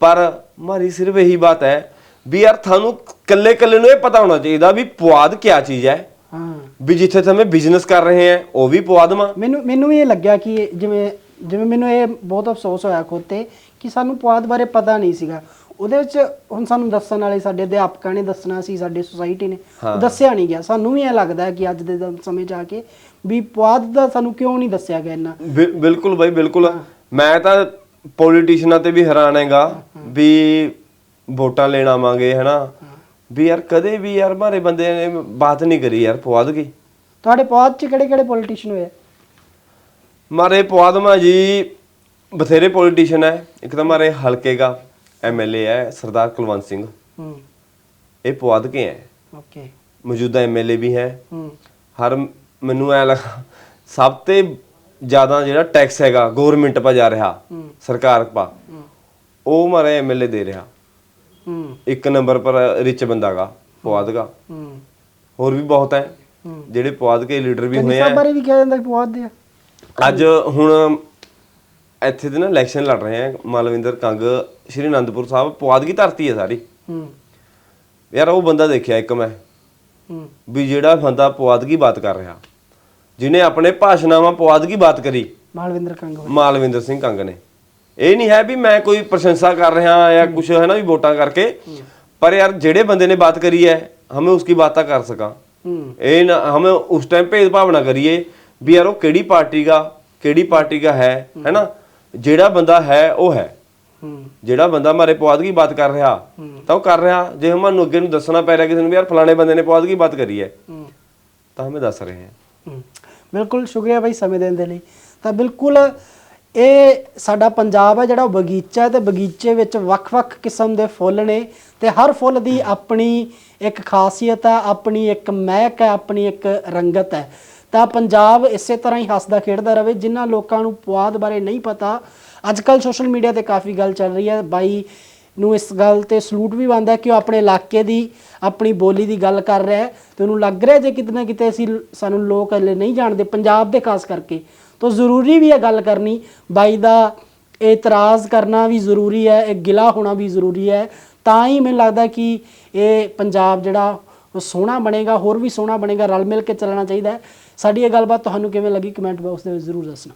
S2: ਪਰ ਮਾਰੀ ਸਿਰਫ ਇਹੀ ਬਾਤ ਹੈ ਵੀ ਯਾਰ ਤੁਹਾਨੂੰ ਕੱਲੇ ਕੱਲੇ ਨੂੰ ਇਹ ਪਤਾ ਹੋਣਾ ਚਾਹੀਦਾ ਵੀ ਪੁਆਧ ਕਿਆ ਚੀਜ਼ ਹੈ।
S1: ਹਾਂ।
S2: ਵੀ ਜਿੱਥੇ ਤੁਸੀਂ ਬਿਜ਼ਨਸ ਕਰ ਰਹੇ ਆ ਉਹ ਵੀ ਪੁਆਧਮਾ
S1: ਮੈਨੂੰ ਮੈਨੂੰ ਵੀ ਇਹ ਲੱਗਿਆ ਕਿ ਇਹ ਜਿਵੇਂ ਜਿਵੇਂ ਮੈਨੂੰ ਇਹ ਬਹੁਤ ਅਫਸੋਸ ਹੋਇਆ ਖੁਦ ਤੇ ਕਿ ਸਾਨੂੰ ਪੁਆਧ ਬਾਰੇ ਪਤਾ ਨਹੀਂ ਸੀਗਾ। ਉਹਦੇ ਵਿੱਚ ਹੁਣ ਸਾਨੂੰ ਦੱਸਣ ਵਾਲੇ ਸਾਡੇ ਅਧਿਆਪਕਾਂ ਨੇ ਦੱਸਣਾ ਸੀ ਸਾਡੇ ਸੁਸਾਇਟੀ ਨੇ। ਉਹ ਦੱਸਿਆ ਨਹੀਂ ਗਿਆ। ਸਾਨੂੰ ਵੀ ਇਹ ਲੱਗਦਾ ਹੈ ਕਿ ਅੱਜ ਦੇ ਦਮ- ਸਮੇਂ 'ਚ ਆ ਕੇ ਵੀ ਪੁਆਧ ਦਾ ਸਾਨੂੰ ਕਿਉਂ ਨਹੀਂ ਦੱਸਿਆ ਗਿਆ ਇੰਨਾ?
S2: ਬਿ- ਬਿਲਕੁਲ ਬਾਈ ਬਿਲਕੁਲ। ਮੈਂ ਤਾਂ ਪੋਲੀਟੀਸ਼ੀਅਨਾਂ ਤੇ ਵੀ ਹੈਰਾਨ ਹੈਗਾ ਵੀ ਵੋਟਾਂ ਲੈਣ ਆਵਾਂਗੇ ਹਨਾ? ਵੀ ਯਾਰ ਕਦੇ ਵੀ ਯਾਰ ਮਾਰੇ ਬੰਦੇ ਨੇ ਬਾਤ ਨਹੀਂ ਕਰੀ ਯਾਰ ਪੁਆਧ ਕੀ।
S1: ਤੁਹਾਡੇ ਪੁਆਧ 'ਚ ਕਿਹੜੇ ਕਿਹੜੇ ਪੋਲੀਟੀਸ਼ੀਅਨ ਹੋਏ ਆ?
S2: ਮਾਰੇ ਪੁਆਧਮਾ ਜੀ ਬਥੇਰੇ ਪੋਲੀਟੀਸ਼ੀਅਨ ਹੈ। ਇੱਕ ਤਾਂ ਮਾਰੇ ਹਲਕੇ ਦਾ ਐਮਐਲਏ ਹੈ ਸਰਦਾਰ ਕੁਲਵੰਤ ਸਿੰਘ।
S1: ਹੂੰ।
S2: ਇਹ ਪੁਆਧ ਕੇ ਹੈ।
S1: ਓਕੇ।
S2: ਮੌਜੂਦਾ ਐਮਐਲਏ ਵੀ ਹੈ।
S1: ਹੂੰ।
S2: ਹਰ ਮੈਨੂੰ ਐ ਲੱਗਾ ਸਭ ਤੇ ਜ਼ਿਆਦਾ ਜਿਹੜਾ ਟੈਕਸ ਹੈਗਾ ਗਵਰਨਮੈਂਟ ਪਾ ਜਾ ਰਿਹਾ।
S1: ਹੂੰ।
S2: ਸਰਕਾਰ ਪਾ।
S1: ਹੂੰ।
S2: ਉਹ ਮਾਰੇ ਐਮਐਲਏ ਦੇ ਰਿਹਾ।
S1: ਹੂੰ।
S2: ਇੱਕ ਨੰਬਰ ਪਰ ਰਿਚ ਬੰਦਾਗਾ ਪੁਆਧ ਦਾ
S1: ਹੂੰ।
S2: ਹੋਰ ਵੀ ਬਹੁਤ ਹੈ। ਜਿਹੜੇ ਪੁਆਧ ਕੇ ਲੀਡਰ ਵੀ ਹੋਏ
S1: ਸਾਹਿਬ
S2: ਆ।
S1: ਬਾਰੇ ਵੀ ਕਿਹਾ ਜਾਂਦਾ ਕਿ ਪੁਆਧ ਦੇ ਆ।
S2: ਅੱਜ ਹੁਣ ਇੱਥੇ ਦੇ ਨਾ ਇਲੈਕਸ਼ਨ ਲੜ ਰਹੇ ਆ ਮਾਲਵਿੰਦਰ ਕੰਗ ਸ਼੍ਰੀ ਅਨੰਦਪੁਰ ਸਾਹਿਬ ਪੁਆਦਗੀ ਧਰਤੀ ਹੈ ਸਾਰੀ।
S1: ਹੂੰ।
S2: ਯਾਰ ਉਹ ਬੰਦਾ ਦੇਖਿਆ ਇੱਕ ਮੈਂ।
S1: ਹੂੰ।
S2: ਵੀ ਜਿਹੜਾ ਬੰਦਾ ਪੁਆਦਗੀ ਬਾਤ ਕਰ ਰਿਹਾ। ਜਿਨੇ ਆਪਣੇ ਭਾਸ਼ਣਾਵਾਂ ਪੁਆਦਗੀ ਬਾਤ ਕਰੀ।
S1: ਮਾਲਵਿੰਦਰ ਕੰਗ ਹੋਏ।
S2: ਮਾਲਵਿੰਦਰ ਸਿੰਘ ਕੰਗ ਨੇ। ਇਹ ਨਹੀਂ ਹੈ ਵੀ ਮੈਂ ਕੋਈ ਪ੍ਰਸ਼ੰਸਾ ਕਰ ਰਿਹਾ ਜਾਂ ਕੁਝ ਹੈ ਨਾ ਵੀ ਵੋਟਾਂ ਕਰਕੇ। ਪਰ ਯਾਰ ਜਿਹੜੇ ਬੰਦੇ ਨੇ ਬਾਤ ਕਰੀ ਹੈ ਹਮੇ ਉਸ ਕੀ ਬਾਤਾਂ ਕਰ ਸਕਾਂ। ਇਹ ਨਾ ਹਮੇ ਉਸ ਟਾਈਮ ਭੇਦਭਾਵ ਭਾਵਨਾ ਕਰੀਏ ਵੀ ਯਾਰ ਉਹ ਕਿਹੜੀ ਪਾਰਟੀ ਦਾ ਕਿਹੜੀ ਪਾਰਟੀ ਦਾ ਹੈ ਹੈਨਾ ਜਿਹੜਾ ਬੰਦਾ ਹੈ ਉਹ ਹੈ।
S1: ਹੂੰ।
S2: ਜਿਹੜਾ ਬੰਦਾ ਮਾਰੇ ਦੀ ਬਾਤ ਕਰ ਰਿਹਾ ਤਾਂ ਉਹ ਕਰ ਰਿਹਾ। ਜੇ ਹਮਾਨੂੰ ਅੱਗੇ ਨੂੰ ਦੱਸਣਾ ਪੈ ਰਿਹਾ ਕਿਸੇ ਨੂੰ ਵੀ ਯਾਰ ਫਲਾਣੇ ਬੰਦੇ ਨੇ ਦੀ ਬਾਤ ਕਰੀ ਹੈ। ਤਾਂ ਹਮੇ ਦੱਸ ਰਹੇ ਹਾਂ।
S1: ਹਮ, ਬਿਲਕੁਲ ਸ਼ੁਕਰੀਆ ਭਾਈ ਸਮੇਂ ਦੇਣ ਦੇ ਲਈ। ਤਾਂ ਬਿਲਕੁਲ ਇਹ ਸਾਡਾ ਪੰਜਾਬ ਹੈ ਜਿਹੜਾ ਉਹ ਬਗੀਚਾ ਹੈ ਤੇ ਬਗੀਚੇ ਵਿੱਚ ਵੱਖ-ਵੱਖ ਕਿਸਮ ਦੇ ਫੁੱਲ ਨੇ ਤੇ ਹਰ ਫੁੱਲ ਦੀ ਆਪਣੀ ਇੱਕ ਖਾਸੀਅਤ ਹੈ ਆਪਣੀ ਇੱਕ ਮਹਿਕ ਹੈ ਆਪਣੀ ਇੱਕ ਰੰਗਤ ਹੈ। ਤਾਂ ਪੰਜਾਬ ਇਸੇ ਤਰ੍ਹਾਂ ਹੀ ਹੱਸਦਾ ਖੇਡਦਾ ਰਹੇ, ਜਿਨ੍ਹਾਂ ਲੋਕਾਂ ਨੂੰ ਪੁਆਧ ਬਾਰੇ ਨਹੀਂ ਪਤਾ। ਅੱਜ ਅੱਜਕੱਲ ਸੋਸ਼ਲ ਮੀਡੀਆ ਤੇ ਕਾਫੀ ਗੱਲ ਚੱਲ ਰਹੀ ਹੈ। ਬਾਈ ਨੂੰ ਇਸ ਗੱਲ ਤੇ ਸਲੂਟ ਵੀ ਬਣਦਾ ਕਿ ਉਹ ਆਪਣੇ ਇਲਾਕੇ ਦੀ, ਆਪਣੀ ਬੋਲੀ ਦੀ ਗੱਲ ਕਰ ਰਿਹਾ ਹੈ। ਤੇ ਉਹਨੂੰ ਲੱਗ ਰਿਹਾ ਜੇ ਕਿਤੇ ਨਾ ਕਿਤੇ ਅਸੀਂ ਸਾਨੂੰ ਲੋਕ ਹਲੇ ਨਹੀਂ ਜਾਣਦੇ ਪੰਜਾਬ ਦੇ ਖਾਸ ਕਰਕੇ। ਤਾਂ ਜ਼ਰੂਰੀ ਵੀ ਹੈ ਗੱਲ ਕਰਨੀ। ਬਾਈ ਦਾ ਇਤਰਾਜ਼ ਕਰਨਾ ਵੀ ਜ਼ਰੂਰੀ ਹੈ, ਇਹ ਗਿਲਾ ਹੋਣਾ ਵੀ ਜ਼ਰੂਰੀ ਹੈ। ਤਾਂ ਹੀ ਮੈਨੂੰ ਲੱਗਦਾ ਕਿ ਇਹ ਪੰਜਾਬ ਜਿਹੜਾ ਉਹ ਸੋਹਣਾ ਬਣੇਗਾ, ਹੋਰ ਵੀ ਸੋਹਣਾ ਬਣੇਗਾ, ਰਲ ਮਿਲ ਕੇ ਚੱਲਣਾ ਚਾਹੀਦਾ ਹੈ। ਸਾਡੀ ਇਹ ਗੱਲਬਾਤ ਤੁਹਾਨੂੰ ਕਿਵੇਂ ਲੱਗੀ ਕਮੈਂਟ ਬਾਕਸ ਦੇ ਵਿੱਚ ਜ਼ਰੂਰ ਦੱਸਣਾ।